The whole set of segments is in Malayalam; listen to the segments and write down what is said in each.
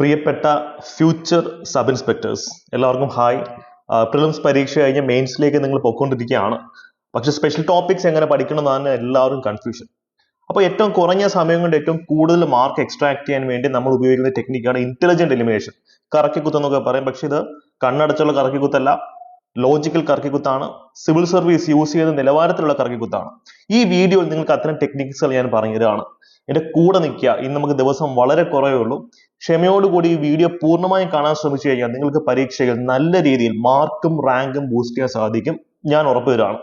പ്രിയപ്പെട്ട ഫ്യൂച്ചർ സബ് ഇൻസ്പെക്ടേഴ്സ് എല്ലാവർക്കും ഹായ്. പ്രിലിംസ് പരീക്ഷ കഴിഞ്ഞ് മെയിൻസിലേക്ക് നിങ്ങൾ പോയിക്കൊണ്ടിരിക്കുകയാണ്. പക്ഷെ സ്പെഷ്യൽ ടോപ്പിക്സ് എങ്ങനെ പഠിക്കണം എന്നാണ് എല്ലാവരും കൺഫ്യൂഷൻ അപ്പോൾ ഏറ്റവും കുറഞ്ഞ സമയം കൊണ്ട് ഏറ്റവും കൂടുതൽ മാർക്ക് എക്സ്ട്രാക്ട് ചെയ്യാൻ വേണ്ടി നമ്മൾ ഉപയോഗിക്കുന്ന ടെക്നിക്കാണ് ഇന്റലിജന്റ് എലിമിനേഷൻ കറക്കി എന്നൊക്കെ പറയും. പക്ഷെ ഇത് കണ്ണടച്ചുള്ള കറക്കി കറക്കിക്കുത്തല്ല ലോജിക്കൽ കറക്കിക്കുത്താണ് സിവിൽ സർവീസ് യൂസ് ചെയ്ത നിലവാരത്തിലുള്ള കറക്കിക്കുത്താണ്. ഈ വീഡിയോയിൽ നിങ്ങൾക്ക് അത്തരം ടെക്നിക്സുകൾ ഞാൻ പറഞ്ഞു പറഞ്ഞുതരാണ്. എന്റെ കൂടെ നിൽക്കുക. ഇന്ന് നമുക്ക് ദിവസം വളരെ കുറവേ ഉള്ളൂ. ക്ഷമയോടുകൂടി ഈ വീഡിയോ പൂർണമായും കാണാൻ ശ്രമിച്ചു കഴിഞ്ഞാൽ നിങ്ങൾക്ക് പരീക്ഷയിൽ നല്ല രീതിയിൽ മാർക്കും റാങ്കും ബൂസ്റ്റ് ചെയ്യാൻ സാധിക്കും. ഞാൻ ഉറപ്പ് തരാണ്.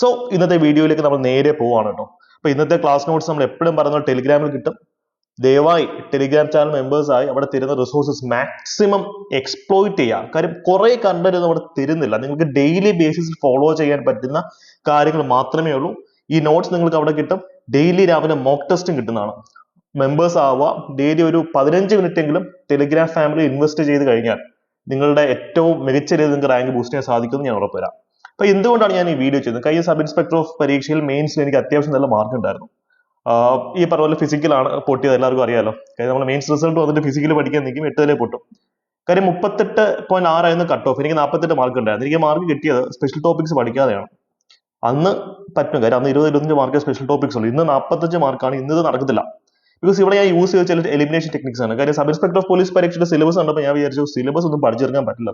സോ ഇന്നത്തെ വീഡിയോയിലേക്ക് നമ്മൾ നേരെ പോവാണ് ട്ടോ. അപ്പൊ ഇന്നത്തെ ക്ലാസ് നോട്ട്സ് നമ്മൾ എപ്പോഴും പറയുന്നത് ടെലിഗ്രാമിൽ കിട്ടും. ദയവായി ടെലിഗ്രാം ചാനൽ members ആയി അവിടെ തരുന്ന റിസോഴ്സസ് മാക്സിമം എക്സ്പ്ലോയിറ്റ് ചെയ്യുക കാര്യം കുറെ ഒന്നും അവിടെ തരുന്നില്ല. നിങ്ങൾക്ക് ഡെയിലി ബേസിസിൽ ഫോളോ ചെയ്യാൻ പറ്റുന്ന കാര്യങ്ങൾ മാത്രമേ ഉള്ളൂ. ഈ നോട്ട്സ് നിങ്ങൾക്ക് അവിടെ കിട്ടും. ഡെയിലി രാവിലെ മോക്ക് ടെസ്റ്റും കിട്ടുന്നതാണ്. മെമ്പേഴ്സ് ആവുക ഡെയിലി ഒരു പതിനഞ്ച് മിനിറ്റ് എങ്കിലും ടെലിഗ്രാം ഫാമിലി ഇൻവെസ്റ്റ് ചെയ്ത് കഴിഞ്ഞാൽ നിങ്ങളുടെ ഏറ്റവും മികച്ച രീതിയിൽ നിങ്ങൾക്ക് റാങ്ക് ബൂസ്റ്റ് ചെയ്യാൻ സാധിക്കുമെന്ന് ഞാൻ ഉറപ്പുവരാം അപ്പൊ എന്തുകൊണ്ടാണ് ഞാൻ ഈ വീഡിയോ ചെയ്യുന്നത് കഴിഞ്ഞ സബ് ഇൻസ്പെക്ടർ ഓഫ് പരീക്ഷയിൽ മെയിൻസിൽ എനിക്ക് അത്യാവശ്യം നല്ല മാർക്ക് ഉണ്ടായിരുന്നു. ഈ പറഞ്ഞ പോലെ ഫിസിക്കലാണ് പൊട്ടിയത്. എല്ലാവർക്കും അറിയാലോ. കാര്യം നമ്മൾ മെയിൻസ് റിസൾട്ട് വന്നിട്ട് ഫിസിക്കൽ പഠിക്കാൻ നിൽക്കും എട്ടിലെ പൊട്ടും. കാര്യം മുപ്പത്തെട്ട് പോയിന്റ് ആറായിരുന്നു കട്ട് ഓഫ് എനിക്ക് നാൽപ്പത്തെട്ട് മാർക്ക് ഉണ്ടായിരുന്നു. എനിക്ക് മാർക്ക് കിട്ടിയത് സ്പെഷ്യൽ ടോപ്പിക്സ് പഠിക്കാതെയാണ്. അന്ന് പറ്റും. കാര്യം അന്ന് ഇരുപത് ഇരുപത്തഞ്ച് മാർക്ക് സ്പെഷ്യൽ ടോപ്പിക്സ് ഉള്ളൂ. ഇന്ന് നാൽപ്പത്തഞ്ച് മാർക്കാണ് ഇന്നത് നടക്കത്തില്ല. ബിക്കോസ് ഇവിടെ ഞാൻ യൂസ് ചെയ്ത ചില എലിമിനേഷൻ ടെക്നിക്സ് ആണ്. കാര്യം സബ് ഇൻസ്പെക്ടർ ഓഫ് പോലീസ് പരീക്ഷയുടെ സിലബസ് കണ്ടപ്പോൾ ഞാൻ വിചാരിച്ചു സിലബസ് ഒന്നും പഠിച്ചെടുക്കാൻ പറ്റില്ല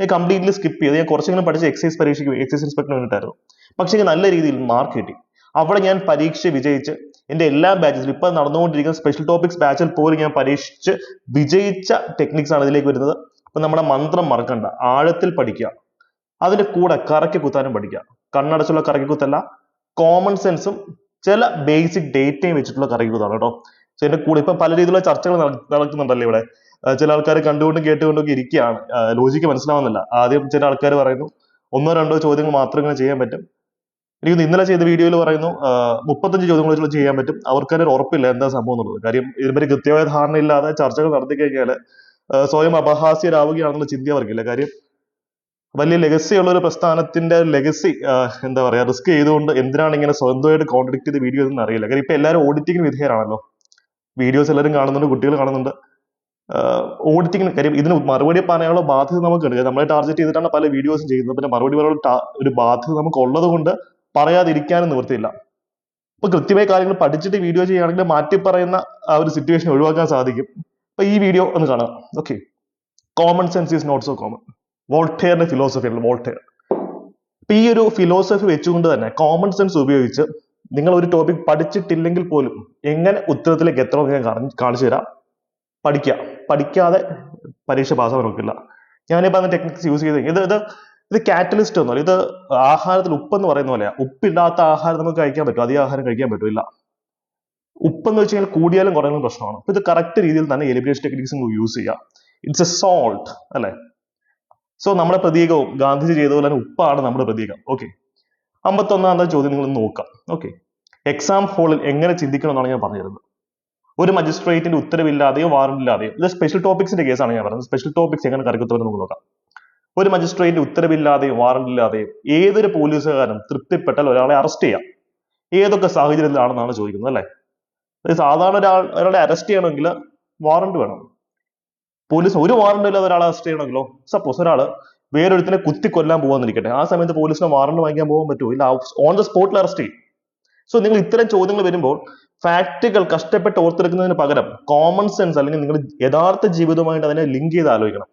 ഞാൻ കംപ്ലീറ്റ്ലി സ്കിപ്പ് ചെയ്ത്. ഞാൻ കുറച്ചെങ്കിലും പഠിച്ച എക്സൈസ് പരീക്ഷയ്ക്ക് എക്സൈസ് ഇൻസ്പെക്ടർ വേണ്ടിയിട്ടായിരുന്നു. പക്ഷേ എനിക്ക് നല്ല രീതിയിൽ മാർക്ക് കിട്ടി. അവിടെ ഞാൻ പരീക്ഷ വിജയിച്ച് എന്റെ എല്ലാ ബാച്ചിലും ഇപ്പൊ നടന്നുകൊണ്ടിരിക്കുന്ന സ്പെഷ്യൽ ടോപ്പിക്സ് ബാച്ചിൽ പോലും ഞാൻ പരീക്ഷിച്ച് വിജയിച്ച ടെക്നിക്സ് ആണ് ഇതിലേക്ക് വരുന്നത്. അപ്പൊ നമ്മുടെ മന്ത്രം മറക്കണ്ട. ആഴത്തിൽ പഠിക്കുക. അതിന്റെ കൂടെ കറക്കി കുത്താനും പഠിക്കുക. കണ്ണടച്ചുള്ള കറക്കി കുത്തല്ല. കോമൺ സെൻസും ചില ബേസിക് ഡേറ്റയും വെച്ചിട്ടുള്ള കറക്കി കുത്താണ് കേട്ടോ. So ഇതിന്റെ കൂടെ ഇപ്പം പല രീതിയിലുള്ള ചർച്ചകൾ നട- നടക്കുന്നുണ്ടല്ലോ ഇവിടെ. ചില ആൾക്കാർ കണ്ടുകൊണ്ടും കേട്ടുകൊണ്ടും ഒക്കെ ഇരിക്കുകയാണ്. ലോജിക്ക് മനസ്സിലാവുന്നില്ല. ആദ്യം ചില ആൾക്കാർ പറയുന്നു ഒന്നോ രണ്ടോ ചോദ്യങ്ങൾ മാത്രം ഇങ്ങനെ ചെയ്യാൻ പറ്റും. എനിക്ക് ഇന്നലെ ചെയ്ത വീഡിയോയിൽ പറയുന്നു മുപ്പത്തഞ്ച് ചോദ്യങ്ങൾ വെച്ചുള്ള ചെയ്യാൻ പറ്റും. അവർക്ക് ഒരു ഉറപ്പില്ല എന്താ സംഭവം എന്നുള്ളത്. കാര്യം ഇതിനെപ്പറ്റി കൃത്യമായ ധാരണയില്ലാതെ ചർച്ചകൾ നടത്തി കഴിഞ്ഞാൽ സ്വയം അപഹാസ്യരാവുകയാണെന്നുള്ള ചിന്ത അവർക്കില്ല. കാര്യം വലിയ ലെഗസി ഉള്ള ഒരു പ്രസ്ഥാനത്തിന്റെ ലെഗസി എന്താ പറയാ റിസ്ക് ചെയ്തുകൊണ്ട് എന്തിനാണ് ഇങ്ങനെ സ്വന്തമായിട്ട് കോൺട്രഡിക്ട് ചെയ്ത വീഡിയോ എന്ന് അറിയില്ല. കാര്യം ഇപ്പൊ എല്ലാവരും ഓഡിറ്റിങ്ങിന് വിധേയരാണല്ലോ. വീഡിയോസ് എല്ലാവരും കാണുന്നുണ്ട് കുട്ടികൾ കാണുന്നുണ്ട്. ഓഡിറ്റിങ്ങിന് കാര്യം ഇതിന് മറുപടി പറയാനുള്ള ബാധ്യത നമുക്കുണ്ട്. നമ്മളെ ടാർഗറ്റ് ചെയ്തിട്ടാണ് പല വീഡിയോസും ചെയ്യുന്നത്. പിന്നെ മറുപടി പറയാനുള്ള ഒരു ബാധ്യത നമുക്ക് ഉള്ളത് കൊണ്ട് പറയാതിരിക്കാനും നിവൃത്തിയില്ല. അപ്പൊ കൃത്യമായ കാര്യങ്ങൾ പഠിച്ചിട്ട് വീഡിയോ ചെയ്യുകയാണെങ്കിൽ മാറ്റി പറയുന്ന ആ ഒരു സിറ്റുവേഷൻ ഒഴിവാക്കാൻ സാധിക്കും. അപ്പൊ ഈ വീഡിയോ ഒന്ന് കാണുക okay common sense is not so common വോൾട്ടേറിന്റെ ഫിലോസഫിയാണ് വോൾട്ടേർ. അപ്പൊ ഈ ഒരു ഫിലോസഫി വെച്ചുകൊണ്ട് തന്നെ കോമൺ സെൻസ് ഉപയോഗിച്ച് നിങ്ങൾ ഒരു ടോപ്പിക് പഠിച്ചിട്ടില്ലെങ്കിൽ പോലും എങ്ങനെ ഉത്തരത്തിലേക്ക് എത്തണമെന്ന് ഞാൻ കാണി- കാണിച്ചു തരാം. പഠിക്കുക പഠിക്കാതെ പരീക്ഷ പാസ്സാവാൻ നോക്കില്ല. ഞാൻ ഈ പറഞ്ഞ ടെക്നിക്സ് യൂസ് ചെയ്ത് ഇത് ഇത് ഇത് കാറ്റലിസ്റ്റ് ഒന്നുമല്ല. ഇത് ആഹാരത്തിൽ ഉപ്പെന്ന് പറയുന്ന പോലെയാ. ഉപ്പില്ലാത്ത ആഹാരം നമുക്ക് കഴിക്കാൻ പറ്റും. അധികം ആഹാരം കഴിക്കാൻ പറ്റില്ല. ഉപ്പെന്ന് വെച്ച് കഴിഞ്ഞാൽ കൂടിയാലും കുറയാലും പ്രശ്നമാണ്. ഇത് കറക്റ്റ് രീതിയിൽ തന്നെ എലിമിനേഷൻ ടെക്നിക്സ് യൂസ് ചെയ്യുക ഇറ്റ്സ് എ സോൾട്ട് അല്ലേ? സോ നമ്മുടെ പ്രതീകവും ഗാന്ധിജി ചെയ്ത പോലെ തന്നെ ഉപ്പാണ് നമ്മുടെ പ്രതീകം. ഓക്കെ അമ്പത്തൊന്നാമത്തെ ചോദ്യം നിങ്ങൾ നോക്കാം. ഓക്കെ എക്സാം ഹോളിൽ എങ്ങനെ ചിന്തിക്കണം എന്നാണ് ഞാൻ പറഞ്ഞിരുന്നത്. ഒരു മജിസ്ട്രേറ്റിന്റെ ഉത്തരവില്ലാതെയോ വാറണ്ടില്ലാതെയോ ഇത് സ്പെഷ്യൽ ടോപ്പിക്സിന്റെ കേസാണ് ഞാൻ പറയുന്നത് സ്പെഷ്യൽ ടോപ്പിക്സ് എങ്ങനെ കറിക്കുത്തവരെ നമുക്ക് നോക്കാം. ഒരു മജിസ്ട്രേറ്റിന്റെ ഉത്തരവില്ലാതെയോ വാറണ്ടില്ലാതെയോ ഏതൊരു പോലീസുകാരനും തൃപ്തിപ്പെട്ടാൽ ഒരാളെ അറസ്റ്റ് ചെയ്യാം. ഏതൊക്കെ സാഹചര്യത്തിലാണെന്നാണ് ചോദിക്കുന്നത് അല്ലേ? സാധാരണ ഒരാൾ ഒരാളെ അറസ്റ്റ് ചെയ്യണമെങ്കിൽ വാറണ്ട് വേണം. പോലീസ് ഒരു വാറണ്ട് ഇല്ലാതെ ഒരാളെ അറസ്റ്റ് ചെയ്യണമെങ്കിലോ സപ്പോസ് ഒരാൾ വേറൊരുത്തിനെ കുത്തി കൊല്ലാൻ പോകാന്നിരിക്കട്ടെ ആ സമയത്ത് പോലീസിനെ വാറണ്ട് വാങ്ങിക്കാൻ പോകാൻ പറ്റുമോ? ഇല്ല ഓൺ ദ സ്പോട്ടിൽ അറസ്റ്റ് ചെയ്യും. സോ നിങ്ങൾ ഇത്തരം ചോദ്യങ്ങൾ വരുമ്പോൾ ഫാക്റ്റുകൾ കഷ്ടപ്പെട്ട് ഓർത്തെടുക്കുന്നതിന് പകരം കോമൺ സെൻസ് അല്ലെങ്കിൽ നിങ്ങൾ യഥാർത്ഥ ജീവിതവുമായിട്ട് അതിനെ ലിങ്ക് ചെയ്ത് ആലോചിക്കണം.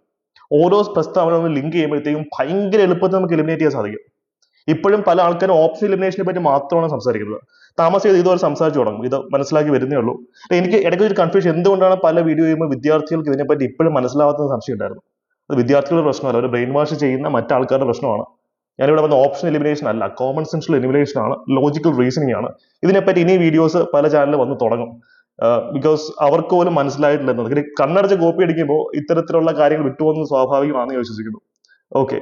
ഓരോ പ്രസ്താവനകളും ലിങ്ക് ചെയ്യുമ്പോഴത്തേക്കും ഭയങ്കര എളുപ്പത്തിൽ നമുക്ക് എലിമിനേറ്റ് ചെയ്യാൻ സാധിക്കും. ഇപ്പോഴും പല ആൾക്കാരും ഓപ്ഷൻ എലിമിനേഷനെ പറ്റി മാത്രമാണ് സംസാരിക്കുന്നത്. താമസം ചെയ്ത് ഇതുവരെ സംസാരിച്ചു തുടങ്ങും. ഇത് മനസ്സിലാക്കി വരുന്നേ ഉള്ളൂ. എനിക്ക് ഇടയ്ക്ക് ഒരു കൺഫ്യൂഷൻ എന്തുകൊണ്ടാണ് പല വീഡിയോ ചെയ്യുമ്പോൾ വിദ്യാർത്ഥികൾക്ക് ഇതിനെപ്പറ്റി ഇപ്പോഴും മനസ്സിലാവാത്ത സംശയം ഉണ്ടായിരുന്നു അത് വിദ്യാർത്ഥികളുടെ പ്രശ്നമല്ല ഒരു ബ്രെയിൻ വാഷ് ചെയ്യുന്ന മറ്റാൾക്കാരുടെ പ്രശ്നമാണ്. ഞാനിവിടെ വന്ന ഓപ്ഷൻ എലിമിനേഷൻ അല്ല കോമൺ സെൻഷ്യൽ എലിമിനേഷൻ ആണ് ലോജിക്കൽ റീസണിങ് ആണ്. ഇതിനെപ്പറ്റി ഇനി വീഡിയോസ് പല ചാനലിൽ വന്ന് തുടങ്ങും. ബിക്കോസ് അവർക്ക് പോലും മനസ്സിലായിട്ടില്ല എന്നത്. കണ്ണടച്ച് കോപ്പി അടിക്കുമ്പോൾ ഇത്തരത്തിലുള്ള കാര്യങ്ങൾ വിട്ടുപോകുന്നത് സ്വാഭാവികമാണെന്ന് വിശ്വസിക്കുന്നു. ഓക്കെ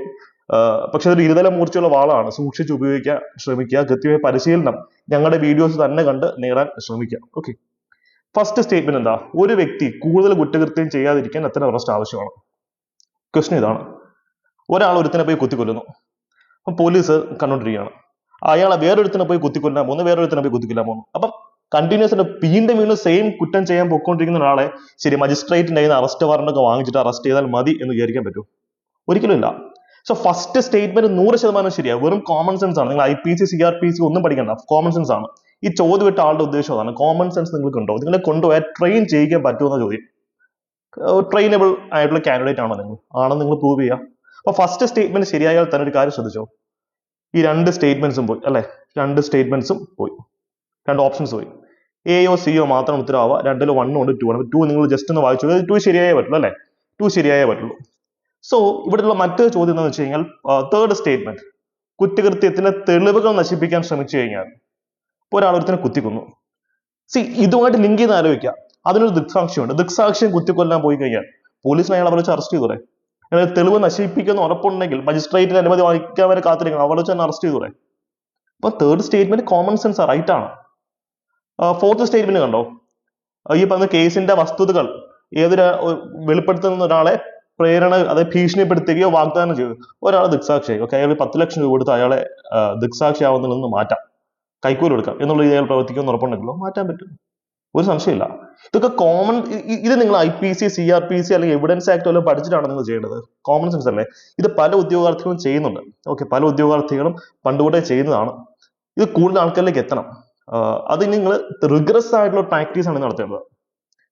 പക്ഷെ അതൊരു ഇരുതല മൂർച്ചയുള്ള വാളാണ്. സൂക്ഷിച്ച് ഉപയോഗിക്കാൻ ശ്രമിക്കുക. കൃത്യമായ പരിശീലനം ഞങ്ങളുടെ വീഡിയോസ് തന്നെ കണ്ട് നേടാൻ ശ്രമിക്കുക. ഓക്കെ ഫസ്റ്റ് സ്റ്റേറ്റ്മെന്റ് എന്താ? ഒരു വ്യക്തി കൂടുതൽ കുറ്റകൃത്യം ചെയ്യാതിരിക്കാൻ എത്ര അറസ്റ്റ് ആവശ്യമാണ്? ക്വസ്റ്റൻ ഇതാണ്. ഒരാൾ ഒരുത്തിനെ പോയി കുത്തിക്കൊല്ലുന്നു. അപ്പൊ പോലീസ് കണ്ടോണ്ടിരിക്കുകയാണ്. അയാളെ വേറൊരുത്തിനെ പോയി കുത്തിക്കൊല്ലാൻ പോകുന്നു വേറൊരുത്തിനെ പോയി കുത്തിക്കൊല്ലാൻ പോകുന്നു. അപ്പം കണ്ടിന്യൂസ് ആയിട്ട് വീണ്ടും വീണ്ടും സെയിം കുറ്റം ചെയ്യാൻ പോയിക്കൊണ്ടിരിക്കുന്ന ഒരാളെ ശരി മജിസ്ട്രേറ്റിന്റെ കയ്യിൽ നിന്ന് അറസ്റ്റ് വാറണ്ട് ഒക്കെ വാങ്ങിച്ചിട്ട് അറസ്റ്റ് ചെയ്താൽ മതി എന്ന് വിചാരിക്കാൻ പറ്റും ഒരിക്കലും ഇല്ല. സോ ഫസ്റ്റ് സ്റ്റേറ്റ്മെന്റ് നൂറ് ശതമാനം ശരിയാണ് വെറും കോമൺ സെൻസ് ആണ്. നിങ്ങൾ I P C C R P C ഒന്നും പഠിക്കണ്ട. കോമൺ സെൻസ് ആണ്. ഈ ചോദ്യം വിട്ട ആളുടെ ഉദ്ദേശം അതാണ്. കോമൺ സെൻസ് നിങ്ങൾക്ക് ഉണ്ടോ നിങ്ങളെ കൊണ്ടുപോയാൽ ട്രെയിൻ ചെയ്യിക്കാൻ പറ്റുമെന്ന ചോദ്യം. ട്രെയിനബിൾ ആയിട്ടുള്ള കാൻഡിഡേറ്റ് ആണോ നിങ്ങൾ? ആണെന്ന് നിങ്ങൾ പ്രൂവ് ചെയ്യുക? അപ്പൊ ഫസ്റ്റ് സ്റ്റേറ്റ്മെന്റ് ശരിയായാൽ തന്നെ ഒരു കാര്യം ശ്രദ്ധിച്ചോ? ഈ രണ്ട് സ്റ്റേറ്റ്മെന്റ്സും പോയി അല്ലേ? രണ്ട് സ്റ്റേറ്റ്മെന്റ്സും പോയി. രണ്ട് ഓപ്ഷൻസ് പോയി. എയോ സിയോ മാത്രം ഉത്തരവാവുക രണ്ടിൽ വണ്ണും ഉണ്ട് ടു ആണ് ടു നിങ്ങൾ ജസ്റ്റ് ഒന്ന് വായിച്ചു. ടു ശരിയായേ പറ്റുള്ളൂ അല്ലെ? ടു ശരിയായേ പറ്റുള്ളൂ. സോ ഇവിടെയുള്ള മറ്റൊരു ചോദ്യം എന്താണെന്ന് വെച്ച് കഴിഞ്ഞാൽ തേർഡ് സ്റ്റേറ്റ്മെന്റ് കുറ്റകൃത്യത്തിന്റെ തെളിവുകൾ നശിപ്പിക്കാൻ ശ്രമിച്ചു കഴിഞ്ഞാൽ ഒരാൾ ഒരുത്തിനെ കുത്തിക്കൊന്നു. സി ഇതുമായിട്ട് ലിങ്ക് ചെയ്ത് ആലോചിക്കുക. അതിനൊരു ദൃക്സാക്ഷിയുണ്ട്. ദൃക്സാക്ഷിയെ കുത്തിക്കൊല്ലാൻ പോയി കഴിഞ്ഞാൽ പോലീസിനെ അയാൾ അവരെ അറസ്റ്റ് ചെയ്തൂടെ അയാൾ തെളിവ് നശിപ്പിക്കുന്ന ഉറപ്പുണ്ടെങ്കിൽ മജിസ്ട്രേറ്റിന് അനുമതി വാങ്ങിക്കാൻ വരെ കാത്തിരിക്കണം. അവരെ വെച്ച് തന്നെ അറസ്റ്റ് ചെയ്തൂടെ അപ്പൊ third statement common sense right ആണ്. ഫോർത്ത് സ്റ്റേറ്റ്മെന്റ് കണ്ടോ? ഈ പറഞ്ഞ കേസിന്റെ വസ്തുതകൾ ഏതൊരു വെളിപ്പെടുത്തുന്ന ഒരാളെ പ്രേരണ അതായത് ഭീഷണിപ്പെടുത്തുകയോ വാഗ്ദാനം ചെയ്തു. ഒരാൾ ദൃക്സാക്ഷിയായി. ഓക്കെ അയാൾ പത്ത് ലക്ഷം രൂപ കൊടുത്ത് അയാളെ ദൃക്സാക്ഷി ദൃക്സാക്ഷിയാവുന്നതിൽ നിന്ന് മാറ്റാം. കൈക്കൂലി കൊടുക്കാം. എന്നുള്ള രീതിയിൽ അയാൾ പ്രവർത്തിക്കുമെന്ന് ഉറപ്പുണ്ടെങ്കിലോ മാറ്റാൻ പറ്റും. ഒരു സംശയമില്ല. ഇതൊക്കെ കോമൺ ഇത് നിങ്ങൾ I P C C R P C അല്ലെങ്കിൽ എവിഡൻസ് ആക്ട് വല്ലതും പഠിച്ചിട്ടാണ് നിങ്ങൾ ചെയ്യേണ്ടത്? കോമൺ സെൻസ് അല്ലേ? ഇത് പല ഉദ്യോഗാർത്ഥികളും ചെയ്യുന്നുണ്ട്. ഓക്കെ പല ഉദ്യോഗാർത്ഥികളും പണ്ടുകൂടെ ചെയ്യുന്നതാണ്. ഇത് കൂടുതൽ ആൾക്കാരിലേക്ക് എത്തണം. അത് നിങ്ങൾ റിഗ്രസ് ആയിട്ടുള്ള പ്രാക്ടീസ് ആണ് നടത്തേണ്ടത്.